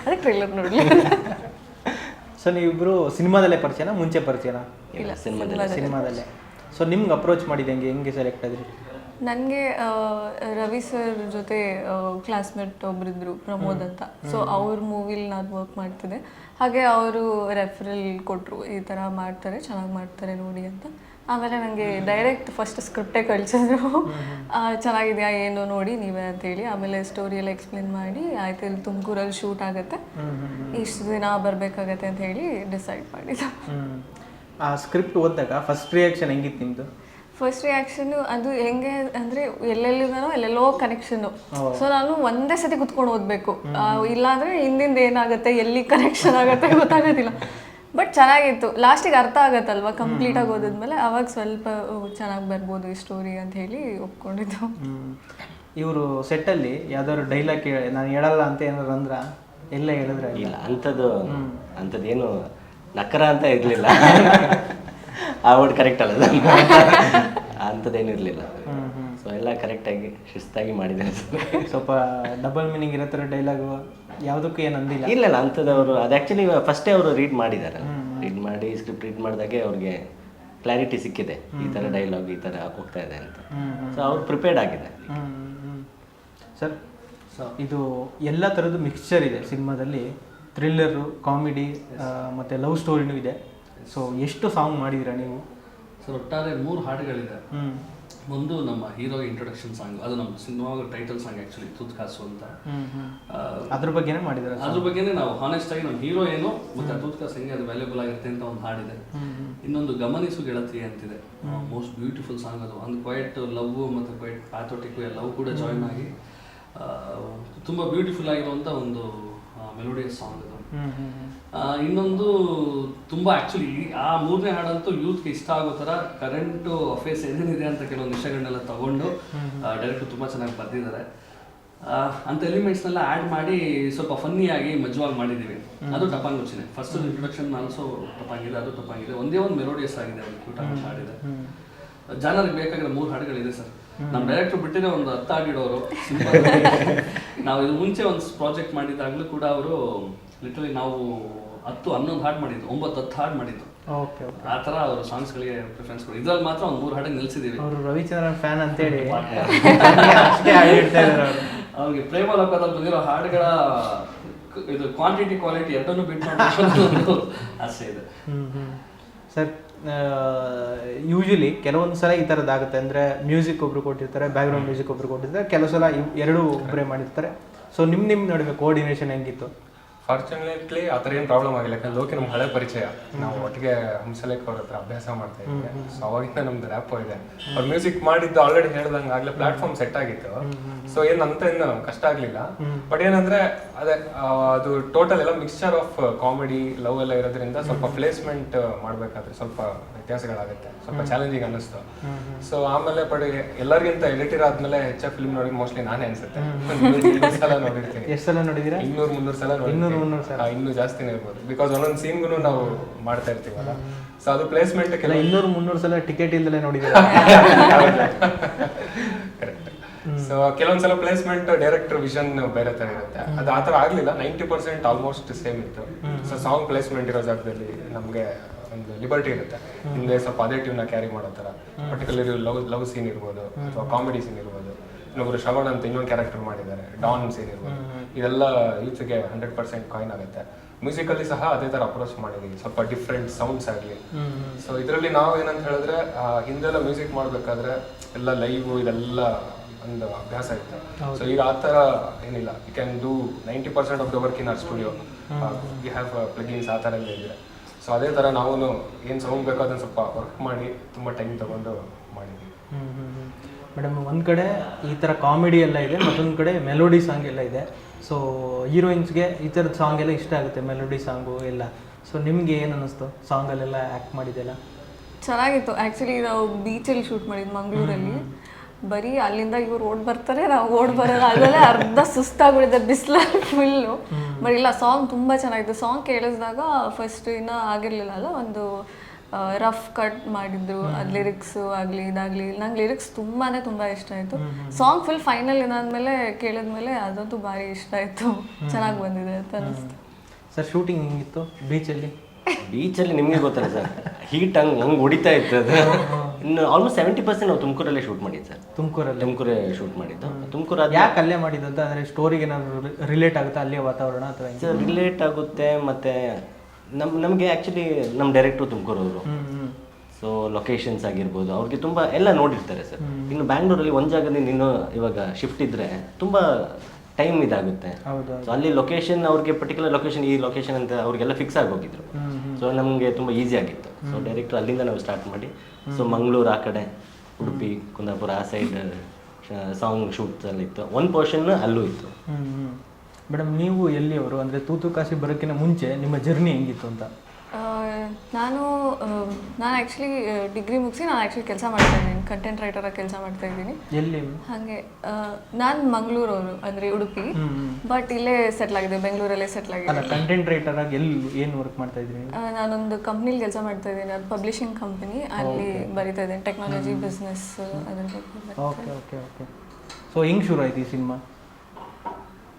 ಅದಕ್ಕೆ ಟ್ರೈಲರ್ ನೋಡಲಿ. ಸೊ ನೀವಿಬ್ರು ಸಿನಿಮಾದಲ್ಲೇ ಪರಿಚಯನ? ಮುಂಚೆ ಪರಿಚಯನ? ಇಲ್ಲ ಸಿನಿಮಾದಲ್ಲಿ. ಸಿನಿಮಾದಲ್ಲೇ. ಸೊ ನಿಮ್ಗೆ ಅಪ್ರೋಚ್ ಮಾಡಿದೆ ಹೆಂಗೆ? ಹೆಂಗೆ ಸೆಲೆಕ್ಟ್ ಆದ್ರಿ? ನನಗೆ ರವಿ ಸರ್ ಜೊತೆ ಕ್ಲಾಸ್ಮೇಟ್ ಒಬ್ರಿದ್ರು ಪ್ರಮೋದ್ ಅಂತ. ಸೊ ಅವ್ರ ಮೂವಿಲಿ ನಾನು ವರ್ಕ್ ಮಾಡ್ತಿದ್ದೆ. ಹಾಗೆ ಅವರು ರೆಫರಲ್ ಕೊಟ್ಟರು ಈ ಥರ ಮಾಡ್ತಾರೆ ಚೆನ್ನಾಗಿ ಮಾಡ್ತಾರೆ ನೋಡಿ ಅಂತ. ಆಮೇಲೆ ನನಗೆ ಡೈರೆಕ್ಟ್ ಫಸ್ಟ್ ಸ್ಕ್ರಿಪ್ಟೇ ಕಳಿಸಿದ್ರು. ಚೆನ್ನಾಗಿದೆಯಾ ಏನು ನೋಡಿ ನೀವೇ ಅಂತೇಳಿ ಆಮೇಲೆ ಸ್ಟೋರಿ ಎಲ್ಲ ಎಕ್ಸ್ಪ್ಲೇನ್ ಮಾಡಿ ಆಯ್ತು ಇಲ್ಲಿ ತುಮಕೂರಲ್ಲಿ ಶೂಟ್ ಆಗುತ್ತೆ. ಇಷ್ಟು ದಿನ ಬರಬೇಕಾಗತ್ತೆ ಅಂತ ಹೇಳಿ ಡಿಸೈಡ್ ಮಾಡಿದ್ದು. ಆ ಸ್ಕ್ರಿಪ್ಟ್ ಓದಿದಾಗ ಫಸ್ಟ್ ರಿಯಾಕ್ಷನ್ ಹೆಂಗಿತ್ತು ನಿಮ್ಮದು ಫಸ್ಟ್ ರಿಯಾಕ್ಷನ್ ಅದು ಹೆಂಗೆ ಅಂದ್ರೆ ಎಲ್ಲೆಲ್ಲಿದಾನೋ ಎಲ್ಲೆಲ್ಲೋ ಕನೆಕ್ಷನ್ ಸೊ ನಾನು ಒಂದೇ ಸತಿ ಕುತ್ಕೊಂಡು ಓದ್ಬೇಕು. ಆ, ಇಲ್ಲಾಂದ್ರೆ ಹಿಂದಿಂದ ಏನಾಗುತ್ತೆ ಎಲ್ಲಿ ಕನೆಕ್ಷನ್ ಆಗುತ್ತೆ ಗೊತ್ತಾಗೋದಿಲ್ಲ. ಬಟ್ ಚೆನ್ನಾಗಿತ್ತು. ಲಾಸ್ಟಿಗೆ ಅರ್ಥ ಆಗತ್ತಲ್ವಾ? ಕಂಪ್ಲೀಟ್ ಆಗಿ ಓದಿದ್ಮೇಲೆ ಅವಾಗ ಸ್ವಲ್ಪ ಚೆನ್ನಾಗಿ ಬರ್ಬೋದು ಈ ಸ್ಟೋರಿ ಅಂತ ಹೇಳಿ ಒಪ್ಕೊಂಡಿದ್ದು. ಇವರು ಸೆಟ್ಟಲ್ಲಿ ಯಾವ್ದಾದ್ರು ಡೈಲಾಗ್ ಕೇಳಿ ನಾನು ಹೇಳಲ್ಲ ಅಂತ ಏನಾದ್ರು ಅಂದ್ರ ಎಲ್ಲ ಹೇಳಿದ್ರೆ ಇಲ್ಲ ಅಂಥದ್ದು ಅಂಥದ್ದೇನು ನಕರ ಅಂತ ಇರಲಿಲ್ಲ. ಆ ವರ್ಡ್ ಕರೆಕ್ಟ್ ಅಲ್ಲ. ಅಂಥದ್ದೇನು ಇರಲಿಲ್ಲ. ಸೊ ಎಲ್ಲ ಕರೆಕ್ಟಾಗಿ ಶಿಸ್ತಾಗಿ ಮಾಡಿದ್ದಾರೆ ಸ್ವಲ್ಪ ಡಬಲ್ ಮೀನಿಂಗ್ ಇರೋ ಥರ ಡೈಲಾಗು ಯಾವುದಕ್ಕೂ ಏನು ಅಂದಿಲ್ಲ? ಇಲ್ಲ ಇಲ್ಲ ಅಂಥದ್ದು ಅವರು ಅದು ಆ್ಯಕ್ಚುಲಿ ಫಸ್ಟೇ ಅವರು ರೀಡ್ ಮಾಡಿದ್ದಾರೆ ರೀಡ್ ಮಾಡಿ ಸ್ಕ್ರಿಪ್ಟ್ ರೀಡ್ ಮಾಡಿದಾಗೆ ಅವ್ರಿಗೆ ಕ್ಲಾರಿಟಿ ಸಿಕ್ಕಿದೆ. ಈ ಥರ ಡೈಲಾಗ್ ಈ ಥರ ಹೋಗ್ತಾ ಇದೆ ಅಂತ. ಸೊ ಅವ್ರು ಪ್ರಿಪೇರ್ಡ್ ಆಗಿದೆ ಸರ್ ಇದು ಎಲ್ಲ ಥರದ್ದು ಮಿಕ್ಸ್ಚರ್ ಇದೆ ಸಿನಿಮಾದಲ್ಲಿ. ಥ್ರಿಲ್ಲರು ಕಾಮಿಡಿ ಮತ್ತು ಲವ್ ಸ್ಟೋರಿನೂ ಇದೆ. ಸೊ ಎಷ್ಟು ಸಾಂಗ್ ಮಾಡಿದ್ದೀರಾ ನೀವು? ಸರ್ ಒಟ್ಟಾರೆ ಮೂರು ಹಾಡುಗಳಿದೆ. ಒಂದು ನಮ್ಮ ಹೀರೋ ಇಂಟ್ರೊಡಕ್ಷನ್ ಸಾಂಗ್ ಅದು ನಮ್ಮ cinema title song actually Thooth Kaasu ಅಂತ. ಅದ್ರ ಬಗ್ಗೆನೇ ಮಾಡಿದ್ರೆ ಅದ್ರ ಬಗ್ಗೆನೇ ನಾವು ಹಾನೆಸ್ಟ್ ಆಗಿ ನಮ್ಮ ಹೀರೋ ಏನು ಮತ್ತೆ ತುತ್ ಕಾಸು ಹೆಂಗೆ ಅದು ವ್ಯಾಲ್ಯೂಬಲ್ ಆಗಿರುತ್ತೆ ಅಂತ ಒಂದು ಹಾಡಿದೆ. ಇನ್ನೊಂದು ಗಮನಿಸು ಗೆಳತಿ ಅಂತಿದೆ. ಮೋಸ್ಟ್ ಬ್ಯೂಟಿಫುಲ್ ಸಾಂಗ್ ಅದು. ಒಂದು ಕ್ವೈಟ್ ಲವ್ ಮತ್ತು ಕ್ವೈಟ್ ಪ್ಯಾಥೋಟಿಕ್ ಲವ್ ಕೂಡ ಜಾಯಿನ್ ಆಗಿ ತುಂಬ ತುಂಬಾ ಬ್ಯೂಟಿಫುಲ್ ಆಗಿರುವಂಥ ಒಂದು ಮೆಲೋಡಿಯಸ್ ಸಾಂಗ್ ಅದು. ಇನ್ನೊಂದು ತುಂಬಾ ಆ್ಯಕ್ಚುಲಿ ಆ ಮೂರನೇ ಹಾಡಂತೂ ಯೂತ್ಗೆ ಇಷ್ಟ ಆಗೋ ಥರ ಕರೆಂಟು ಅಫೇರ್ಸ್ ಏನೇನಿದೆ ಅಂತ ಕೆಲವೊಂದು ವಿಷಯಗಳನ್ನೆಲ್ಲ ತಗೊಂಡು ಡೈರೆಕ್ಟ್ ತುಂಬಾ ಚೆನ್ನಾಗಿ ಬರ್ದಿದ್ದಾರೆ. ಅಂತ ಎಲಿಮೆಂಟ್ಸ್ನೆಲ್ಲ ಆ್ಯಡ್ ಮಾಡಿ ಸ್ವಲ್ಪ ಫನ್ನಿಯಾಗಿ ಮಜ್ವಾಗಿ ಮಾಡಿದ್ದೀವಿ. ಅದು ಟಪಾಂಗ್ ವಚ್ಚಿದೆ ಫಸ್ಟ್ ಇಂಟ್ರೊಡಕ್ಷನ್ ಆಲ್ಸೋ ಟಪಾಂಗಿದೆ ಅದು ಟಪಾಂಗಿದೆ. ಒಂದೇ ಒಂದು ಮೆಲೋಡಿಯಸ್ ಆಗಿದೆ ಒಂದು ಕ್ಯೂಟ್ ಆಗಿ ಹಾಡಿದೆ. ಜಾನರಿಗೆ ಬೇಕಾಗಿರೋ ಮೂರು ಹಾಡುಗಳಿದೆ ಸರ್. ನಮ್ಮ ಡೈರೆಕ್ಟರ್ ಬಿಟ್ಟಿದ್ರೆ ಒಂದು ಹತ್ತು ಹಾಡಿಡೋರು ನಾವು ಇದು ಮುಂಚೆ ಒಂದು ಪ್ರಾಜೆಕ್ಟ್ ಮಾಡಿದಾಗಲೂ ಕೂಡ ಅವರು ಲಿಟ್ರಲಿ ನಾವು ಹತ್ತು ಹನ್ನೊಂದು ಹಾಡು ಮಾಡಿದ್ದು ಒಂಬತ್ತು ಹತ್ತು ಹಾಡು ಮಾಡಿದ್ದು. ಆ ಸಾಂಗ್ಸ್ ಅವರು ಸಾಂಗ್ಸ್ಗಳಿಗೆ ಪ್ರಿಫರೆನ್ಸ್ ಕೊಡಿ. ಇದ್ರಲ್ಲಿ ಮಾತ್ರ ಒಂದು ಮೂರು ಹಾಡಿಗೆ ನಿಲ್ಸಿದೀವಿ. ಅವರು ರವಿಚಂದ್ರನ್ ಫ್ಯಾನ್ ಅಂತೇಳಿ. ಹೇಳಿ ಅವ್ರಿಗೆ ಪ್ರೇಮ ಲೋಕದಲ್ಲಿ ಬಂದಿರೋ ಹಾಡುಗಳ ಇದು ಕ್ವಾಂಟಿಟಿ ಕ್ವಾಲಿಟಿ ಎರಡನ್ನೂ ಅನ್ನೋ ಆಸೆ ಇದೆ. ಸರ್ ಯೂಶಲಿ ಕೆಲವೊಂದು ಸಲ ಈ ಥರದ್ದಾಗುತ್ತೆ ಅಂದರೆ ಮ್ಯೂಸಿಕ್ ಒಬ್ರು ಕೊಟ್ಟಿರ್ತಾರೆ ಬ್ಯಾಕ್ಗ್ರೌಂಡ್ ಮ್ಯೂಸಿಕ್ ಒಬ್ರು ಕೊಟ್ಟಿರ್ತಾರೆ ಕೆಲವು ಸಲ ಇವ್- ಎರಡೂ ಒಬ್ಬರೇ ಮಾಡಿರ್ತಾರೆ. ಸೊ ನಿಮ್ಮ ನಿಮ್ಮ ನಡುವೆ ಕೋಆರ್ಡಿನೇಷನ್ ಹೆಂಗಿತ್ತು? ಫಾರ್ಚುನೇಟ್ಲಿ ಆ ಥರ ಏನು ಪ್ರಾಬ್ಲಮ್ ಆಗಿಲ್ಲ. ಯಾಕಂದ್ರೆ ಲೋಕಿ ನಮ್ಮ ಹಳೆ ಪರಿಚಯ. ನಾವು ಒಟ್ಟಿಗೆ ಹಂಸಲೇಖ ಅವ್ರ ಹತ್ರ ಅಭ್ಯಾಸ ಮಾಡ್ತಾ ಇದ್ವಿ. ಸೊ ಅವಾಗಿಂದ ನಮ್ದು ರ್ಯಾಪ್ ಇದೆ. ಅವ್ರು ಮ್ಯೂಸಿಕ್ ಮಾಡಿದ್ದು ಆಲ್ರೆಡಿ ಹೇಳ್ದಂಗೆ ಆಗ್ಲೇ ಪ್ಲಾಟ್ಫಾರ್ಮ್ ಸೆಟ್ ಆಗಿತ್ತು. ಸೊ ಏನು ಅಂತ ಏನು ಕಷ್ಟ ಆಗಲಿಲ್ಲ. ಬಟ್ ಏನಂದ್ರೆ ಅದೇ ಅದು ಟೋಟಲ್ ಎಲ್ಲ ಮಿಕ್ಸ್ಚರ್ ಆಫ್ ಕಾಮಿಡಿ ಲವ್ ಎಲ್ಲ ಇರೋದ್ರಿಂದ ಸ್ವಲ್ಪ ಪ್ಲೇಸ್ಮೆಂಟ್ ಮಾಡಬೇಕಾದ್ರೆ ಸ್ವಲ್ಪ ವ್ಯತ್ಯಾಸಗಳಾಗುತ್ತೆ. ಸ್ವಲ್ಪ ಚಾಲೆಂಜಿಂಗ್ ಅನ್ನಿಸ್ತು. ಸೊ ಆಮೇಲೆ ಬಟ್ ಎಲ್ಲರಿಗಿಂತ ಎಡಿಟರ್ ಆದ್ಮೇಲೆ ಹೆಚ್ಚ ಫಿಲ್ಮ್ ನೋಡಿ ಮೋಸ್ಟ್ಲಿ ನಾನೇ ಅನ್ಸುತ್ತೆ. ನೋಡಿರ್ತೀನಿ. ಎಷ್ಟು ಸಲ ನೋಡಿದೀರಾ? ಇನ್ನೂರು ಮುನ್ನೂರು ಸಲ ಇನ್ನೂರು, ಇನ್ನೂ ಜಾಸ್ತಿನೇ ಇರ್ಬೋದು. ಬಿಕಾಸ್ ಒಂದೊಂದು ಸೀನ್ಗೂ ನಾವು ಮಾಡ್ತಾ ಇರ್ತೀವಲ್ಲ. ಸೊ ಅದು ಪ್ಲೇಸ್ಮೆಂಟ್ ಕೆಲ ಇನ್ನೂರು ಮುನ್ನೂರು ಸಲ ಟಿಕೆಟ್ ಇಲ್ದಲೇ ಕರೆಕ್ಟ್ ಸೊ ಕೆಲವೊಂದ್ಸಲ ಪ್ಲೇಸ್ಮೆಂಟ್ ಡೈರೆಕ್ಟರ್ ವಿಷನ್ ಬೇರೆ ತರ ಇರುತ್ತೆ. ಅದು ಆ ಥರ ಆಗ್ಲಿಲ್ಲ. ನೈಂಟಿ ಪರ್ಸೆಂಟ್ ಆಲ್ಮೋಸ್ಟ್ ಸೇಮ್ ಇತ್ತು. ಸೊ ಸಾಂಗ್ ಪ್ಲೇಸ್ಮೆಂಟ್ ಇರೋ ಜಾಗದಲ್ಲಿ ನಮಗೆ ಒಂದು ಲಿಬರ್ಟಿ ಇರುತ್ತೆ. ಹಿಂದೆ ಸ್ವಲ್ಪ ಅದೇ ನ ಕ್ಯಾರಿ ಮಾಡೋ ತರ ಪರ್ಟಿಕ್ಯುಲರ್ ಲವ್ ಲವ್ ಸೀನ್ ಇರ್ಬೋದು ಅಥವಾ ಕಾಮಿಡಿ ಸೀನ್ ಇರ್ಬೋದು. ಇನ್ನೊಬ್ರು ಶ್ರವಣ್ ಅಂತ ಇನ್ನೊಂದು ಕ್ಯಾರೆಕ್ಟರ್ ಮಾಡಿದ್ದಾರೆ. ಡಾನ್ ಸೀರಿಯಲ್ ಇರ್ಬೋದು ಇದೆಲ್ಲ ಯೂತ್ಗೆ ಹಂಡ್ರೆಡ್ ಪರ್ಸೆಂಟ್ ಕಾಯಿನ್ ಆಗುತ್ತೆ. ಮ್ಯೂಸಿಕಲ್ಲಿ ಸಹ ಅದೇ ಥರ ಅಪ್ರೋಚ್ ಮಾಡಿದ್ವಿ. ಸ್ವಲ್ಪ ಡಿಫ್ರೆಂಟ್ ಸೌಂಡ್ಸ್ ಆಗಲಿ. ಸೊ ಇದರಲ್ಲಿ ನಾವು ಏನಂತ ಹೇಳಿದ್ರೆ ಹಿಂದೆಲ್ಲ ಮ್ಯೂಸಿಕ್ ಮಾಡಬೇಕಾದ್ರೆ ಎಲ್ಲ ಲೈವ್ ಇದೆಲ್ಲ ಒಂದು ಅಭ್ಯಾಸ ಇತ್ತು. ಸೊ ಈಗ ಆ ಥರ ಏನಿಲ್ಲ. You can do ninety percent of the work in our studio we have plugins ಆ ಥರ ಎಲ್ಲ ಇದೆ. ಸೊ ಅದೇ ಥರ ನಾವು ಏನು ಸೌಂಡ್ ಬೇಕೋ ಅದನ್ನು ಸ್ವಲ್ಪ ವರ್ಕ್ ಮಾಡಿ ತುಂಬ ಟೈಮ್ ತಗೊಂಡು ಮಾಡಿದ್ವಿ. ಮೇಡಮ್ ಒಂದು ಕಡೆ ಈ ಥರ ಕಾಮಿಡಿ ಎಲ್ಲ ಇದೆ ಮತ್ತೊಂದು ಕಡೆ ಮೆಲೋಡಿ ಸಾಂಗ್ ಎಲ್ಲ ಇದೆ. ಸೊ ಹೀರೋಯಿನ್ಸ್ಗೆ ಈ ಥರದ ಸಾಂಗ್ ಎಲ್ಲ ಇಷ್ಟ ಆಗುತ್ತೆ ಮೆಲೋಡಿ ಸಾಂಗು ಎಲ್ಲ. ಸೊ ನಿಮಗೆ ಏನು ಅನ್ನಿಸ್ತು ಸಾಂಗಲ್ಲೆಲ್ಲ ಆ್ಯಕ್ಟ್ ಮಾಡಿದೆಲ್ಲ ಚೆನ್ನಾಗಿತ್ತು. ಆ್ಯಕ್ಚುಲಿ ನಾವು ಬೀಚಲ್ಲಿ ಶೂಟ್ ಮಾಡಿದ್ದು ಮಂಗಳೂರಲ್ಲಿ. ಬರೀ ಅಲ್ಲಿಂದ ಇವ್ರು ಓಡ್ ಬರ್ತಾರೆ ನಾವು ಓಡ್ ಬರೋದು. ಅದರಲ್ಲೇ ಅರ್ಧ ಸುಸ್ತಾಗ್ಬಿಡಿದೆ ಬಿಸಿಲಲ್ಲಿ ಫುಲ್ಲು ಬಟ್ ಇಲ್ಲ ಸಾಂಗ್ ತುಂಬ ಚೆನ್ನಾಗಿತ್ತು. ಸಾಂಗ್ ಕೇಳಿಸಿದಾಗ ಫಸ್ಟ್ ಇನ್ನೂ ಆಗಿರಲಿಲ್ಲ ಅಲ್ಲ ಒಂದು ರಫ್ ಕಟ್ ಮಾಡಿದ್ರು ಅದು ಲಿರಿಕ್ಸು ಆಗಲಿ ಇದಾಗಲಿ. ನಂಗೆ ಲಿರಿಕ್ಸ್ ತುಂಬಾ ತುಂಬ ಇಷ್ಟ ಆಯಿತು. ಸಾಂಗ್ ಫುಲ್ ಫೈನಲ್ ಇದಾದ್ಮೇಲೆ ಕೇಳಿದ್ಮೇಲೆ ಅದಂತೂ ಭಾರಿ ಇಷ್ಟ ಆಯಿತು. ಚೆನ್ನಾಗಿ ಬಂದಿದೆ ಅಂತ ಅನಿಸ್ತು. ಸರ್ ಶೂಟಿಂಗ್ ಹೆಂಗಿತ್ತು? ಬೀಚಲ್ಲಿ ಬೀಚಲ್ಲಿ ನಿಮಗೆ ಗೊತ್ತಲ್ಲ ಸರ್. ಹೀಟ್ ಹಂಗೆ ಹಂಗೆ ಹೊಡಿತಾ ಇತ್ತು ಅದು. ಇನ್ನು ಆಲ್ಮೋಸ್ಟ್ ಸೆವೆಂಟಿ ಪರ್ಸೆಂಟ್ ನಾವು ತುಮಕೂರಲ್ಲೇ ಶೂಟ್ ಮಾಡಿದ್ದು ಸರ್. ತುಮಕೂರಲ್ಲಿ? ತುಮಕೂರೇ ಶೂಟ್ ಮಾಡಿದ್ದು. ತುಮಕೂರು ಅದು ಯಾಕೆ ಅಲ್ಲೇ ಮಾಡಿದ್ದು ಅಂತ ಅಂದರೆ ಸ್ಟೋರಿಗೆ ಏನಾದರೂ ರಿಲೇಟ್ ಆಗುತ್ತೆ ಅಲ್ಲೇ ವಾತಾವರಣ ಅಥವಾ ರಿಲೇಟ್ ಆಗುತ್ತೆ ಮತ್ತು ನಮ್ಮ ನಮಗೆ ಆ್ಯಕ್ಚುಲಿ ನಮ್ಮ ಡೈರೆಕ್ಟ್ರು ತುಮಕೂರವರು ಸೊ ಲೊಕೇಶನ್ಸ್ ಆಗಿರ್ಬೋದು ಅವ್ರಿಗೆ ತುಂಬ ಎಲ್ಲ ನೋಡಿರ್ತಾರೆ ಸರ್. ಇನ್ನು ಬ್ಯಾಂಗ್ಳೂರಲ್ಲಿ ಒಂದು ಜಾಗದಲ್ಲಿ ಇನ್ನು ಇವಾಗ ಶಿಫ್ಟ್ ಇದ್ದರೆ ತುಂಬ ಟೈಮ್ ಇದಾಗುತ್ತೆ. ಹೌದು ಸೊ ಅಲ್ಲಿ ಲೊಕೇಶನ್ ಅವ್ರಿಗೆ ಪರ್ಟಿಕ್ಯುಲರ್ ಲೊಕೇಶನ್ ಈ ಲೊಕೇಶನ್ ಅಂತ ಅವ್ರಿಗೆಲ್ಲ ಫಿಕ್ಸ್ ಆಗೋಗಿದ್ರು. ಸೊ ನಮಗೆ ತುಂಬ ಈಸಿ ಆಗಿತ್ತು. ಸೊ ಡೈರೆಕ್ಟ್ ಅಲ್ಲಿಂದ ನಾವು ಸ್ಟಾರ್ಟ್ ಮಾಡಿ. ಸೊ ಮಂಗಳೂರು ಆ ಕಡೆ ಉಡುಪಿ ಕುಂದಾಪುರ ಆ ಸೈಡ್ ಸಾಂಗ್ ಶೂಟ್ಸ್ ಅಲ್ಲಿ ಇತ್ತು. ಒಂದು ಪೋರ್ಷನ್ ಅಲ್ಲೂ ಇತ್ತು. ಮೇಡಮ್ ನೀವು ಎಲ್ಲಿಯವರು? ಅಂದರೆ ತೂತುಕಾಸಿ ಬರೋಕ್ಕಿಂತ ಮುಂಚೆ ನಿಮ್ಮ ಜರ್ನಿ ಹೆಂಗಿತ್ತು ಅಂತ? ನಾನು ನಾನು ಆ್ಯಕ್ಚುಲಿ ಡಿಗ್ರಿ ಮುಗಿಸಿ ನಾನು ಆ್ಯಕ್ಚುಲಿ ಕೆಲಸ ಮಾಡ್ತಾ ಇದ್ದೀನಿ. ಕಂಟೆಂಟ್ ರೈಟರಾಗಿ ಕೆಲಸ ಮಾಡ್ತಾ ಇದ್ದೀನಿ. ಎಲ್ಲಿ? ಹಾಗೆ ನಾನು ಮಂಗಳೂರವರು ಅಂದರೆ ಉಡುಪಿ. ಬಟ್ ಇಲ್ಲೇ ಸೆಟ್ಲ್ ಆಗಿದೆ ಬೆಂಗಳೂರಲ್ಲೇ ಸೆಟ್ಲ್ ಆಗಿದೆ ಕಂಟೆಂಟ್ ರೈಟರ್ ಆಗಿ ಎಲ್ಲಿ ಏನು ವರ್ಕ್ ಮಾಡ್ತಾ ಇದ್ದೀನಿ ನಾನೊಂದು ಕಂಪ್ನಿಲಿ ಕೆಲಸ ಮಾಡ್ತಾ ಇದ್ದೀನಿ. ಅದು ಪಬ್ಲಿಷಿಂಗ್ ಕಂಪನಿ ಅಲ್ಲಿ ಬರಿತಾ ಇದ್ದೀನಿ. ಟೆಕ್ನಾಲಜಿ ಬಿಸ್ನೆಸ್ ಅದನ್ನು ಓಕೆ ಓಕೆ ಓಕೆ ಸೊ ಹೆಂಗೆ ಶುರು ಆಯ್ತು ಈ ಸಿನಿಮಾ?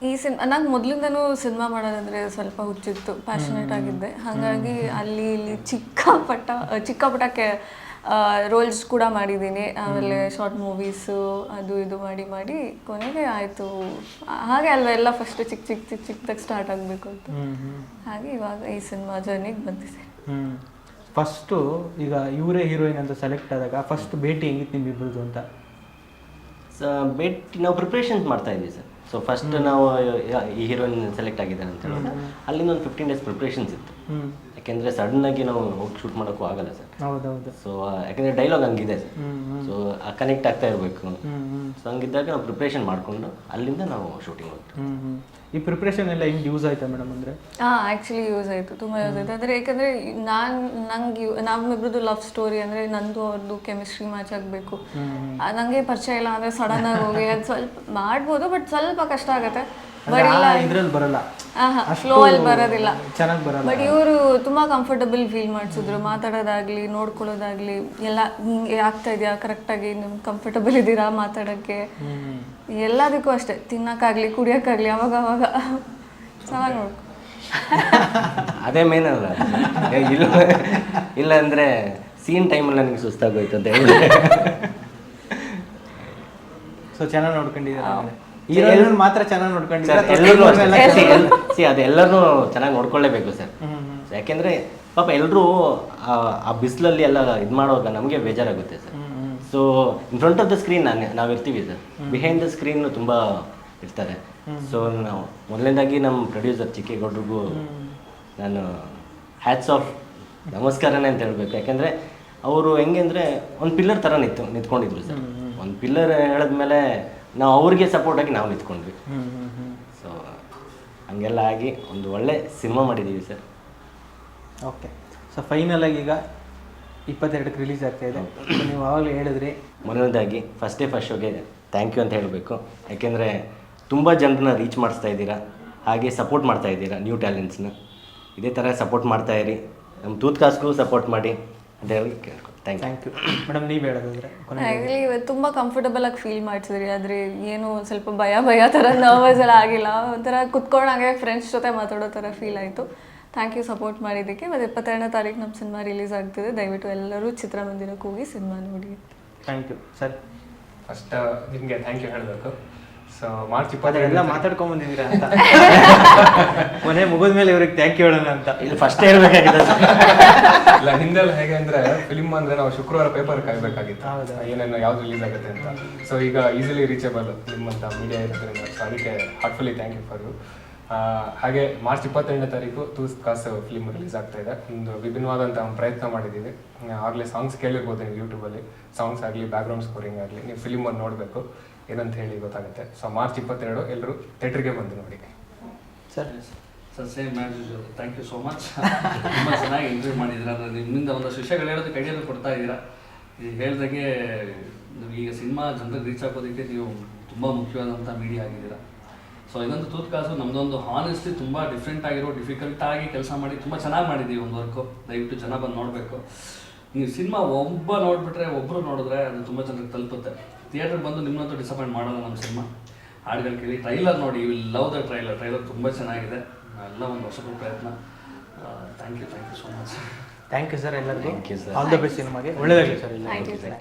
ಈ ಸಿನ್ ನಂಗೆ ಮೊದಲಿಂದನೂ ಸಿನಿಮಾ ಮಾಡೋದಂದ್ರೆ ಸ್ವಲ್ಪ ಹುಚ್ಚಿತ್ತು ಪ್ಯಾಷನೇಟ್ ಆಗಿದ್ದೆ. ಹಾಗಾಗಿ ಅಲ್ಲಿ ಇಲ್ಲಿ ಚಿಕ್ಕಪಟ್ಟ ಚಿಕ್ಕಪುಟ್ಟ ಕೆ ರೋಲ್ಸ್ ಕೂಡ ಮಾಡಿದ್ದೀನಿ. ಆಮೇಲೆ ಶಾರ್ಟ್ ಮೂವೀಸು ಅದು ಇದು ಮಾಡಿ ಮಾಡಿ ಕೊನೆಗೆ ಆಯಿತು. ಹಾಗೆ ಅಲ್ವಾ ಎಲ್ಲ ಫಸ್ಟ್ ಚಿಕ್ಕ ಚಿಕ್ಕ ಚಿಕ್ಕ ಚಿಕ್ಕದಾಗಿ ಸ್ಟಾರ್ಟ್ ಆಗಬೇಕು ಅಂತ. ಹಾಗೆ ಇವಾಗ ಈ ಸಿನಿಮಾ ಜರ್ನಿಗೆ ಬಂದಿದೆ ಹ್ಞೂ ಫಸ್ಟು ಈಗ ಇವರೇ ಹೀರೋಯಿನ್ ಅಂತ ಸೆಲೆಕ್ಟ್ ಆದಾಗ ಫಸ್ಟ್ ಭೇಟಿ ಹೆಂಗಿತ್ತು ನಿಮ್ಮಿಬ್ಬರದು ಅಂತ? ಸೊ ಭೇಟಿ ನಾವು ಪ್ರಿಪ್ರೇಷನ್ಸ್ ಮಾಡ್ತಾ ಇದ್ವಿ ಸರ್. ಸೊ ಫಸ್ಟ್ ನಾವು ಈ ಹೀರೋಯಿನ್ ಸೆಲೆಕ್ಟ್ ಆಗಿದ್ದಾರೆ ಅಂತ ಹೇಳಿದ್ರೆ ಅಲ್ಲಿಂದ ಒಂದು ಫಿಫ್ಟೀನ್ ಡೇಸ್ ಪ್ರಿಪ್ರೇಷನ್ಸ್ ಇತ್ತು. ಯಾಕೆಂದರೆ ಆಗಿ ನಾವು ಹೋಗಿ ಶೂಟ್ ಮಾಡೋಕ್ಕೂ ಆಗಲ್ಲ ಸರ್. ಹೌದೌದು. ಸೊ ಯಾಕಂದ್ರೆ ಡೈಲಾಗ್ ಹಂಗಿದೆ ಸರ್. ಸೊ ಕನೆಕ್ಟ್ ಆಗ್ತಾ ಇರಬೇಕು. ಸೊ ಹಂಗಿದ್ದಾಗ ನಾವು ಪ್ರಿಪ್ರೇಷನ್ ಮಾಡಿಕೊಂಡು ಅಲ್ಲಿಂದ ನಾವು ಶೂಟಿಂಗ್ ಹೋಗ್ತೀವಿ. ಈ ಪ್ರಿಪ್ರೇಷನ್ ಎಲ್ಲ ಹೆಂಗೆ ಯೂಸ್ ಆಯ್ತಾ ಮೇಡಮ್ ಅಂದ್ರೆ? ಹಾ ಆಕ್ಚುಲಿ ಯೂಸ್ ಆಯ್ತು. ತುಂಬಾ ಯೂಸ್ ಆಯ್ತು. ಅಂದ್ರೆ ಯಾಕಂದರೆ ನಾನು ನಂಗೆ ನಮ್ಮಿಬ್ರದ್ದು ಲವ್ ಸ್ಟೋರಿ ಅಂದ್ರೆ ನಂದು ಅವ್ರದ್ದು ಕೆಮಿಸ್ಟ್ರಿ ಮ್ಯಾಚ್ ಆಗಬೇಕು. ನನಗೆ ಪರಿಚಯ ಇಲ್ಲ. ಆದ್ರೆ ಸಡನ್ ಆಗಿ ಹೋಗಿ ಅದು ಸ್ವಲ್ಪ ಮಾಡ್ಬೋದು ಬಟ್ ಸ್ವಲ್ಪ ಕಷ್ಟ ಆಗುತ್ತೆ. ಇದ್ರಲ್ಲಿ ಬರಲ್ಲ. ಫ್ಲೋ ಅಲ್ಲಿ ಬರೋದಿಲ್ಲ. ಚೆನ್ನಾಗಿ ಬರಲ್ಲ. ಬಟ್ ಇವರು ತುಂಬಾ ಕಂಫರ್ಟಬಲ್ ಫೀಲ್ ಮಾಡಿಸಿದ್ರು. ಮಾತಾಡೋದಾಗ್ಲಿ ನೋಡ್ಕೊಳ್ಳೋದಾಗ್ಲಿ ಎಲ್ಲ ಹಿಂಗೆ ಆಗ್ತಾ ಇದೆಯಾ? ಕರೆಕ್ಟಾಗಿ ನಿಮ್ಗೆ ಕಂಫರ್ಟಬಲ್ ಇದ್ದೀರಾ ಮಾತಾಡೋಕ್ಕೆ? ಎಲ್ಲದಕ್ಕೂ ಅಷ್ಟೇ. ತಿನ್ನೋಕ್ಕಾಗಲಿ ಕುಡಿಯೋಕ್ಕಾಗಲಿ ಅವಾಗ ಅವಾಗ ಚೆನ್ನಾಗಿ ನೋಡ್ಕೊ. ಅದೇ ಮೇನ್ ಅಲ್ಲ ಇಲ್ಲ ಇಲ್ಲ ಅಂದ್ರೆ ಸೀನ್ ಟೈಮಲ್ಲಿ ನನಗೆ ಸುಸ್ತಾಗೋಯ್ತು ಅಂತ ಹೇಳಿ. ಸೊ ಚೆನ್ನಾಗಿ ನೋಡ್ಕೊಂಡಿದ್ದಾರೆ ಹೀರೋಯಿನ್ ಮಾತ್ರ ಚೆನ್ನಾಗಿ ನೋಡ್ಕೊಂಡಿದ್ದಾರೆ ಸಿ ಅದೆಲ್ಲರೂ ಚೆನ್ನಾಗಿ ನೋಡ್ಕೊಳ್ಳೇಬೇಕು ಸರ್. ಯಾಕೆಂದ್ರೆ ಪಾಪ ಎಲ್ಲರೂ ಆ ಬಿಸಿಲಲ್ಲಿ ಎಲ್ಲ ಇದು ಮಾಡುವಾಗ ನಮಗೆ ಬೇಜಾರಾಗುತ್ತೆ sir. So in front of the screen ನಾನು ನಾವು ಇರ್ತೀವಿ ಸರ್ ಬಿಹೈಂಡ್ ದ ಸ್ಕ್ರೀನ್ ತುಂಬಾ ಇರ್ತಾರೆ. ಸೊ ನಾವು ಮೊದಲನೇದಾಗಿ ನಮ್ಮ ಪ್ರೊಡ್ಯೂಸರ್ ಚಿಕ್ಕೇಗೌಡ್ರಿಗೂ ನಾನು ಹ್ಯಾಟ್ಸ್ ಆಫ್ ನಮಸ್ಕಾರನೇ ಅಂತ ಹೇಳ್ಬೇಕು. ಯಾಕೆಂದ್ರೆ ಅವರು ಹೆಂಗೆ ಅಂದರೆ ಒಂದು ಪಿಲ್ಲರ್ ಥರ ನಿಂತು ನಿಂತ್ಕೊಂಡಿದ್ರು ಸರ್. ಒಂದು ಪಿಲ್ಲರ್ ಹೇಳಿದ್ಮೇಲೆ ನಾವು ಅವ್ರಿಗೆ ಸಪೋರ್ಟ್ ಆಗಿ ನಾವು ನಿಂತ್ಕೊಂಡ್ವಿ. ಸೊ ಹಂಗೆಲ್ಲ ಆಗಿ ಒಂದು ಒಳ್ಳೆ ಸಿನಿಮಾ ಮಾಡಿದ್ದೀವಿ ಸರ್. ಓಕೆ ಸೊ ಫೈನಲ್ ಆಗಿ ಈಗ ಇಪ್ಪತ್ತೆರಡಕ್ಕೆ ರಿಲೀಸ್ ಆಗ್ತಾ ಇದೆ. ನೀವು ಆವಾಗಲೇ ಹೇಳಿದ್ರಿ. ಮೊದಲನೇದಾಗಿ ಫಸ್ಟ್ ಡೇ ಫಸ್ಟ್ ಶೋಗೆ ಥ್ಯಾಂಕ್ ಯು ಅಂತ ಹೇಳಬೇಕು. ಯಾಕೆಂದರೆ ತುಂಬ ಜನರನ್ನ ರೀಚ್ ಮಾಡಿಸ್ತಾ ಇದ್ದೀರಾ ಹಾಗೆ ಸಪೋರ್ಟ್ ಮಾಡ್ತಾ ಇದ್ದೀರಾ ನ್ಯೂ ಟ್ಯಾಲೆಂಟ್ಸ್ನ ಇದೇ ಥರ ಸಪೋರ್ಟ್ ಮಾಡ್ತಾ ಇರಿ. ನಮ್ಮ ತೂತ್ ಕಾಸ್ಗೂ ಸಪೋರ್ಟ್ ಮಾಡಿ. ಹೇಳಿ thank you thank you madam ನೀವು ಹೇಳೋದಾದ್ರೆ ಆ್ಯಕ್ಚುಲಿ ಇವತ್ತು ತುಂಬ ಕಂಫರ್ಟಬಲ್ ಆಗಿ ಫೀಲ್ ಮಾಡ್ಸಿದ್ರಿ. ಆದರೆ ಏನು ಒಂದ್ ಸ್ವಲ್ಪ ಭಯ ಭಯ ಥರ ನರ್ವಸ್ ಎಲ್ಲ ಆಗಿಲ್ಲ. ಒಂಥರ ಕುತ್ಕೊಂಡಾಗೆ ಫ್ರೆಂಡ್ಸ್ ಜೊತೆ ಮಾತಾಡೋ ಥರ ಫೀಲ್ ಆಯಿತು. ಥ್ಯಾಂಕ್ ಯು ಸಪೋರ್ಟ್ ಮಾಡಿದ್ದಕ್ಕೆ. ಮತ್ತು ಇಪ್ಪತ್ತೆರಡನೇ ತಾರೀಕು ನಮ್ಮ ಸಿನಿಮಾ ರಿಲೀಸ್ ಆಗ್ತಿದೆ. ದಯವಿಟ್ಟು ಎಲ್ಲರೂ ಚಿತ್ರಮಂದಿರಕ್ಕೆ ಹೋಗಿ ಸಿನಿಮಾ ನೋಡಿ ಥ್ಯಾಂಕ್ ಯು ಸರ್. ಫಸ್ಟ್ ನಿಮಗೆ ಥ್ಯಾಂಕ್ ಯು ಹೇಳಬೇಕು. ಸೊ ಮಾರ್ಚ್ ಇಪ್ಪತ್ತೆಲ್ಲ ಮಾತಾಡ್ಕೊಂಡ್ ಬಂದಿದ್ದೀರಾ ಅಂತ. ಮನೆ ಮುಗಿದ ಮೇಲೆ ಇವ್ರಿಗೆ ಥ್ಯಾಂಕ್ ಯು ಹೇಳೋಣ ಅಂತ. ಇಲ್ಲಿ ಫಸ್ಟ್ ಹೇಳ್ಬೇಕಾಗಿದೆ ಇಲ್ಲ ಹಿಂದೆಲ್ಲ ಹೇಗೆ ಅಂದ್ರೆ ಫಿಲ್ಮ್ ಅಂದ್ರೆ ನಾವು ಶುಕ್ರವಾರ ಪೇಪರ್ ಕಾಯ್ಬೇಕಾಗಿತ್ತು? ಏನೇನು ಯಾವ್ದು ರಿಲೀಸ್ ಆಗುತ್ತೆ ಅಂತ. ಸೊ ಈಗ ಈಸಿಲಿ ರೀಚೇಬಲ್ ನಿಮ್ಮಂತ ಮೀಡಿಯಾ ಇರೋದ್ರಿಂದ. ಸೊ ಅದಕ್ಕೆ heartfully thank you for you ಹಾಗೆ ಮಾರ್ಚ್ ಇಪ್ಪತ್ತೆರಡನೇ ತಾರೀಕು ತೂಸ್ ಕಾಸು ಫಿಲ್ಮ್ ರಿಲೀಸ್ ಆಗ್ತಾ ಇದೆ. ಒಂದು ವಿಭಿನ್ನವಾದಂಥ ಒಂದು ಪ್ರಯತ್ನ ಮಾಡಿದ್ದೀವಿ. ಆಗಲೇ ಸಾಂಗ್ಸ್ ಕೇಳಿರ್ಬೋದು ನೀವು ಯೂಟ್ಯೂಬಲ್ಲಿ ಸಾಂಗ್ಸ್ ಆಗಲಿ ಬ್ಯಾಕ್ಗ್ರೌಂಡ್ ಸ್ಕೋರಿಂಗ್ ಆಗಲಿ ನೀವು ಫಿಲ್ಮನ್ನು ನೋಡಬೇಕು. ಏನಂತ ಹೇಳಿ ಗೊತ್ತಾಗುತ್ತೆ. ಸೊ ಮಾರ್ಚ್ ಇಪ್ಪತ್ತೆರಡು ಎಲ್ಲರೂ ಥಿಯೇಟ್ರಿಗೆ ಬಂದು ನೋಡಿ. Sir. Sir same thank you so much ತುಂಬ ಚೆನ್ನಾಗಿ ಎಂಜಾಯ್ ಮಾಡಿದ್ದೀರಾ. ಅಂದರೆ ನಿಮ್ಮಿಂದ ಒಂದು ವಿಷಯಗಳು ಹೇಳೋದು ಕೈಯಲ್ಲಿ ಕೊಡ್ತಾ ಇದ್ದೀರಾ. ಈಗ ಹೇಳ್ದಂಗೆ ನೀವು ಈಗ ಸಿನಿಮಾ ಜನರಿಗೆ ರೀಚ್ ಆಗೋದಕ್ಕೆ ನೀವು ತುಂಬ ಮುಖ್ಯವಾದಂಥ ಮೀಡಿಯಾ ಆಗಿದ್ದೀರಾ. ಸೊ ಇದೊಂದು ತೂತ್ ಕಾಸು ನಮ್ಮದೊಂದು ಹಾನೆಸ್ಟ್ಲಿ ತುಂಬ ಡಿಫ್ರೆಂಟ್ ಆಗಿರೋ ಡಿಫಿಕಲ್ಟ್ ಆಗಿ ಕೆಲಸ ಮಾಡಿ ತುಂಬ ಚೆನ್ನಾಗಿ ಮಾಡಿದ್ದೀವಿ ಒಂದು ವರ್ಕು ದಯವಿಟ್ಟು ಜನ ಬಂದು ನೋಡಬೇಕು. ನೀವು ಸಿನಿಮಾ ಒಬ್ಬ ನೋಡಿಬಿಟ್ರೆ ಒಬ್ಬರು ನೋಡಿದ್ರೆ ಅದು ತುಂಬ ಜನರಿಗೆ ತಲುಪುತ್ತೆ. ಥಿಯೇಟ್ರಿಗೆ ಬಂದು ನಿಮ್ಮಂತೂ ಡಿಸಪಾಯಿಂಟ್ ಮಾಡಲ್ಲ ನಮ್ಮ ಸಿನಿಮಾ. ಹಾಡುಗಳು ಕೇಳಿ ಟ್ರೈಲರ್ ನೋಡಿ you will love the trailer. Trailer ತುಂಬ ಚೆನ್ನಾಗಿದೆ. ಎಲ್ಲ ಒಂದು ಹೊಸ ಪ್ರಯತ್ನ. Thank you thank you so much thank you sir ಎಲ್ಲರಿಗೂ. Thank you, sir. All the best ಸಿನಿಮಾಗೆ. ಒಳ್ಳೆಯದಾಗಲಿ ಸರ್ ಎಲ್ಲ ಥ್ಯಾಂಕ್ ಯು ಸರ್